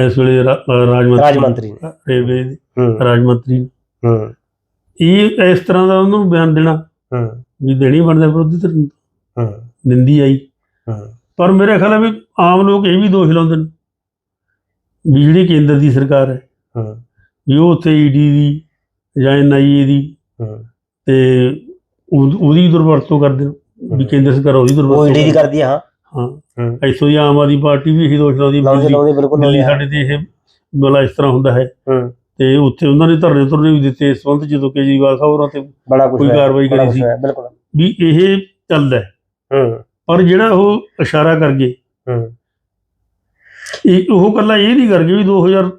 ਇਸ ਵੇਲੇ ਰਾ- ਰਾਜ ਮੰਤਰੀ ਰਾਜ ਮੰਤਰੀ ਨੇ। ਰੇਲਵੇ ਦੇ। ਹੂੰ। ਰਾਜ ਮੰਤਰੀ ਹੂੰ। ਇਹ ਇਸ ਤਰ੍ਹਾਂ ਦਾ ਉਹਨੂੰ ਬਿਆਨ ਦੇਣਾ। ਹੂੰ। ਵੀ ਦੇਣੀ ਬਣਦਾ ਵਿਰੋਧੀ ਧਿਰ ਨੂੰ। ਹੂੰ। ਨਿੰਦੀ ਆਈ। ਹੂੰ। ਪਰ ਮੇਰੇ ਖਿਆਲ ਹੈ ਵੀ ਆਮ ਲੋਕ ਇਹ ਵੀ ਦੋਸ਼ ਲਾਉਂਦੇ ਨੇ। ਵੀ ਜਿਹੜੀ ਕੇਂਦਰ ਦੀ ਸਰਕਾਰ ਹੈ। ਹੂੰ। ਵੀ ਉਹ ਉੱਥੇ ਈਡੀ ਦੀ ਜਾਂ ਐਨਆਈਏ ਦੀ। ਹੂੰ। ਤੇ ਉਹ- ਉਹਦੀ ਦੁਰਵਰਤੋਂ ਕਰਦੇ ਨੇ। ਵੀ ਕੇਂਦਰ ਸਰਕਾਰ ਉਹਦੀ ਉਹ ਦੁਰਵਰਤੋਂ ਈਡੀ ਦੀ ਕਰਦੀ ਕਰਦੀ ਆ ਹਾਂ। ਹਾਂ। ਹੂੰ। ਇੱਥੋਂ ਦੀ ਆਮ ਆਦਮੀ ਪਾਰਟੀ ਵੀ ਇਹੀ ਦੋਸ਼ ਲਾਉਂਦੀ ਬਿਲਕੁਲ ਦਿੱਲੀ। ਸਾਡੇ ਤੇ ਇਹ ਬਲਾ ਇਸ ਤਰ੍ਹਾਂ ਹੁੰਦਾ ਹੈ। ਹੂੰ। ਤੇ ਉੱਥੇ ਉਹਨਾਂ ਨੇ ਧਰਨੇ ਧੁਰਨੇ ਵੀ ਦਿੱਤੇ ਇਸ ਸੰਬੰਧ ਜਦੋਂ ਕੇਜਰੀਵਾਲ ਸਾਹਿਬ ਹੋਰਾਂ ਤੇ ਬੜਾ ਕੁਝ ਕੋਈ ਕਾਰਵਾਈ ਕਰੀ ਸੀ। ਵੀ ਇਹ ਚੱਲਦਾ ਹੈ। ਹੂੰ। ਪਰ ਜਿਹੜਾ ਉਹ ਇਸ਼ਾਰਾ ਕਰ ਗਏ। ਹੂੰ। ਇਹ ਉਹ ਕੱਲਾ ਇਹ ਨਹੀਂ ਕਰ ਗਏ ਵੀ 2000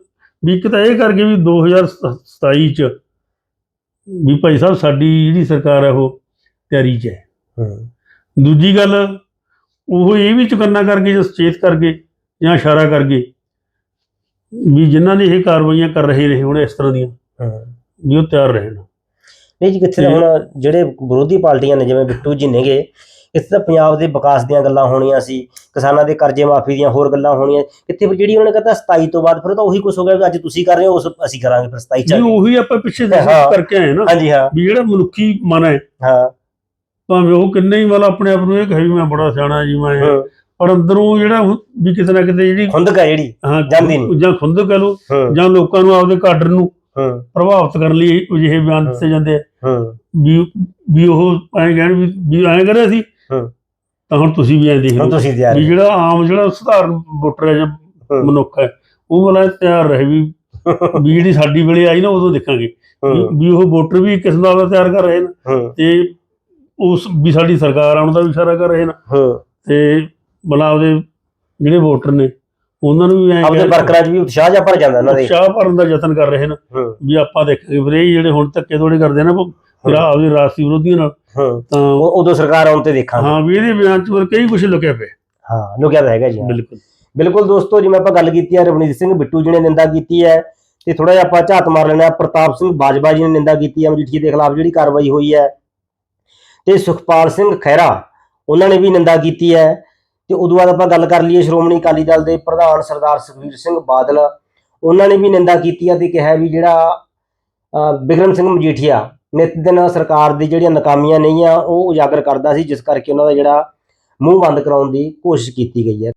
ਵੀ ਇੱਕ ਤਾਂ ਇਹ ਕਰ ਗਏ ਵੀ 2027 ਚ ਵੀ ਭਾਈ ਸਾਹਿਬ ਸਾਡੀ ਜਿਹੜੀ ਸਰਕਾਰ ਹੈ ਉਹ ਤਿਆਰੀ 'ਚ ਹੈ। ਹੂੰ। ਦੂਜੀ ਗੱਲ ਉਹ ਇਹ ਵੀ ਚੁਕੰਨਾ ਕਰਕੇ ਜਾਂ ਸੁਚੇਤ ਕਰਕੇ ਜਾਂ ਇਸ਼ਾਰਾ ਕਰਕੇ ਵੀ ਜਿਨ੍ਹਾਂ ਨੇ ਇਹ ਕਾਰਵਾਈਆਂ ਕਰ ਰਹੇ ਨੇ ਹੁਣ ਇਸ ਤਰ੍ਹਾਂ ਦੀਆਂ ਹੂੰ। ਵੀ ਉਹ ਤਿਆਰ ਰਹਿਣ। ਨਹੀਂ ਜੀ ਕਿੱਥੇ ਹੁਣ ਜਿਹੜੇ ਵਿਰੋਧੀ ਪਾਰਟੀਆਂ ਨੇ ਜਿਵੇਂ ਬਿੱਟੂ ਜੀ ਨੇਗੇ ਇੱਥੇ ਤਾਂ ਪੰਜਾਬ ਦੇ ਵਿਕਾਸ ਦੀਆਂ ਗੱਲਾਂ ਹੋਣੀਆਂ ਸੀ ਕਿਸਾਨਾਂ ਦੇ ਕਰਜ਼ੇ ਮਾਫੀ ਦੀਆਂ ਹੋਰ ਗੱਲਾਂ ਹੋਣੀਆਂ ਕਿੱਥੇ ਫਿਰ ਜਿਹੜੀ ਉਹਨਾਂ ਨੇ ਕਹਿੰਦਾ 27 ਤੋਂ ਬਾਅਦ ਫਿਰ ਤਾਂ ਉਹੀ ਕੁਝ ਹੋ ਗਿਆ ਅੱਜ ਤੁਸੀਂ ਕਰ ਰਹੇ ਹੋ ਉਸ ਅਸੀਂ ਕਰਾਂਗੇ ਫਿਰ 27 ਚ। ਉਹੀ ਆਪਾਂ ਪਿੱਛੇ ਕਰਕੇ ਆਏ ਨਾ ਹਾਂਜੀ ਹਾਂ। ਵੀ ਜਿਹੜਾ ਮਨੁੱਖੀ ਮਨ ਹੈ ਹਾਂ। ਭਾਵੇਂ ਉਹ ਕਿੰਨੇ ਹੀ ਮਤਲਬ ਆਪਣੇ ਆਪ ਨੂੰ ਇਹ ਕਹੇ ਵੀ ਮੈਂ ਬੜਾ ਸਿਆਣਾ ਜੀ ਮੈਂ ਹੂੰ, ਪਰ ਅੰਦਰੋਂ ਜਿਹੜਾ ਹੁਣ ਵੀ ਕਿਤੇ ਨਾ ਕਿਤੇ ਜਿਹੜੀ ਖੁੰਦਕ ਹੈ ਜਿਹੜੀ ਹਾਂ ਜਾਂਦੀ ਨਹੀਂ। ਜਾਂ ਖੁੰਦ ਕਹ ਲੋ ਹੂੰ। ਜਾਂ ਲੋਕਾਂ ਨੂੰ ਆਪਦੇ ਕਾਡਰ ਨੂੰ ਹੂੰ। ਪ੍ਰਭਾਵਿਤ ਕਰਨ ਲਈ ਅਜਿਹੇ ਬਿਆਨ ਦਿੱਤੇ ਜਾਂਦੇ ਆ। ਹੂੰ। ਵੀ ਵੀ ਉਹ ਐਂ ਕਹਿਣ ਵੀ ਵੀ ਐਂ ਕਰਿਆ ਸੀ। ਹੂੰ। ਤਾਂ ਹੁਣ ਤੁਸੀਂ ਵੀ ਐਂ ਦੇਖ ਹੁਣ ਲਓ ਤੁਸੀਂ ਤਿਆਰ ਵੀ ਜਿਹੜਾ ਆਮ ਜਿਹੜਾ ਸਧਾਰਨ ਵੋਟਰ ਹੈ ਜਾਂ ਹੂੰ। ਮਨੁੱਖ ਹੈ ਉਹ ਮਲਾ ਤਿਆਰ ਰਹੇ ਵੀ ਵੀ ਜਿਹੜੀ ਸਾਡੀ ਵੇਲੇ ਆਈ ਨਾ ਉਦੋਂ ਦੇਖਾਂਗੇ। ਵੀ- ਹੂੰ ਵੀ ਉਹ ਵੋਟਰ ਵੀ ਕਿਸ ਨਾਲ ਤਿਆਰ ਕਰ ਰਹੇ ਨੇ। ਹੂੰ। ਤੇ ਉਸ ਵੀ ਸਾਡੀ ਸਰਕਾਰ ਆਉਣ ਦਾ ਵੀ ਇਸ਼ਾਰਾ ਕਰ ਰਹੇ ਨੇ। ਹੂੰ। ਤੇ ਮਲਾ ਉਹਦੇ ਜਿਹੜੇ ਵੋਟਰ ਨੇ ਉਹਨਾਂ ਨੂੰ ਵੀ ਐਂ ਆਪਦੇ ਕਹਿ- ਵਰਕਰਾਂ 'ਚ ਵੀ ਉਤਸ਼ਾਹ ਜਾ ਭਰ ਜਾਂਦਾ ਉਹਨਾਂ ਦੇ। ਉਤਸ਼ਾਹ ਭਰਨ ਦਾ ਯਤਨ ਕਰ ਰਹੇ ਨੇ। ਵੀ ਆਪਾਂ ਦੇਖਾਂਗੇ ਫਿਰ ਇਹ ਜਿਹੜੇ ਹੁਣ ਧੱਕੇ ਥੋੜੇ ਕਰਦੇ ਨੇ ਫਿਰ ਆਪਦੇ ਰਾਸ਼ਟਰੀ ਵਿਰੋਧੀਆਂ ਨਾਲ ਤਾਂ ਉਦੋਂ ਸਰਕਾਰ ਆਉਣ ਤੇ ਦੇਖਾਂਗੇ। ਹਾਂ ਵੀ ਇਹਦੇ ਬਿਆਨ ਚ ਫਿਰ ਕਈ ਕੁਝ ਲੁਕਿਆ ਪਿਆ। ਹਾਂ ਲੁਕਿਆ ਤਾਂ ਹੈਗਾ ਜੀ। ਬਿਲਕੁਲ। ਬਿਲਕੁਲ ਦੋਸਤੋ ਜਿਵੇਂ ਆਪਾਂ ਗੱਲ ਕੀਤੀ ਹੈ ਰਵਨੀਤ ਸਿੰਘ ਬਿੱਟੂ ਜੀ ਨੇ ਨਿੰਦਾ ਕੀਤੀ ਹੈ ਤੇ ਥੋੜਾ ਜਿਹਾ ਆਪਾਂ ਝਾਤ ਮਾਰ ਲੈਣਾ ਪ੍ਰਤਾਪ ਸਿੰਘ ਬਾਜਵਾ ਜੀ ਨੇ ਨਿੰਦਾ ਕੀਤੀ ਹੈ ਮਜੀਠੀਆ ਦੇ ਖਿਲਾਫ ਜਿਹੜੀ ਕਾਰਵਾਈ ਹੋਈ ਹੈ ਤੇ ਸੁਖਪਾਲ ਸਿੰਘ ਖਹਿਰਾ, ਉਹਨਾਂ ਨੇ ਵੀ ਨਿੰਦਾ ਕੀਤੀ ਹੈ। ਤੇ ਉਦੋਂ ਬਾਅਦ ਆਪਾਂ ਗੱਲ ਕਰ ਲਈਏ ਸ਼੍ਰੋਮਣੀ ਅਕਾਲੀ ਦਲ ਦੇ ਪ੍ਰਧਾਨ ਸਰਦਾਰ ਸੁਖਬੀਰ ਸਿੰਘ ਬਾਦਲ, ਉਹਨਾਂ ਨੇ ਵੀ ਨਿੰਦਾ ਕੀਤੀ ਹੈ ਤੇ ਕਿਹਾ ਵੀ ਜਿਹੜਾ ਬਿਕਰਮ ਸਿੰਘ ਮਜੀਠੀਆ ਨਿਤ ਦਿਨ ਸਰਕਾਰ ਦੀ ਜਿਹੜੀਆਂ ਨਾਕਾਮੀਆਂ ਨਹੀਂ ਆ ਉਹ ਉਜਾਗਰ ਕਰਦਾ ਸੀ, ਜਿਸ ਕਰਕੇ ਉਹਨਾਂ ਦਾ ਜਿਹੜਾ ਮੂੰਹ ਬੰਦ ਕਰਾਉਣ ਦੀ ਕੋਸ਼ਿਸ਼ ਕੀਤੀ ਗਈ ਹੈ।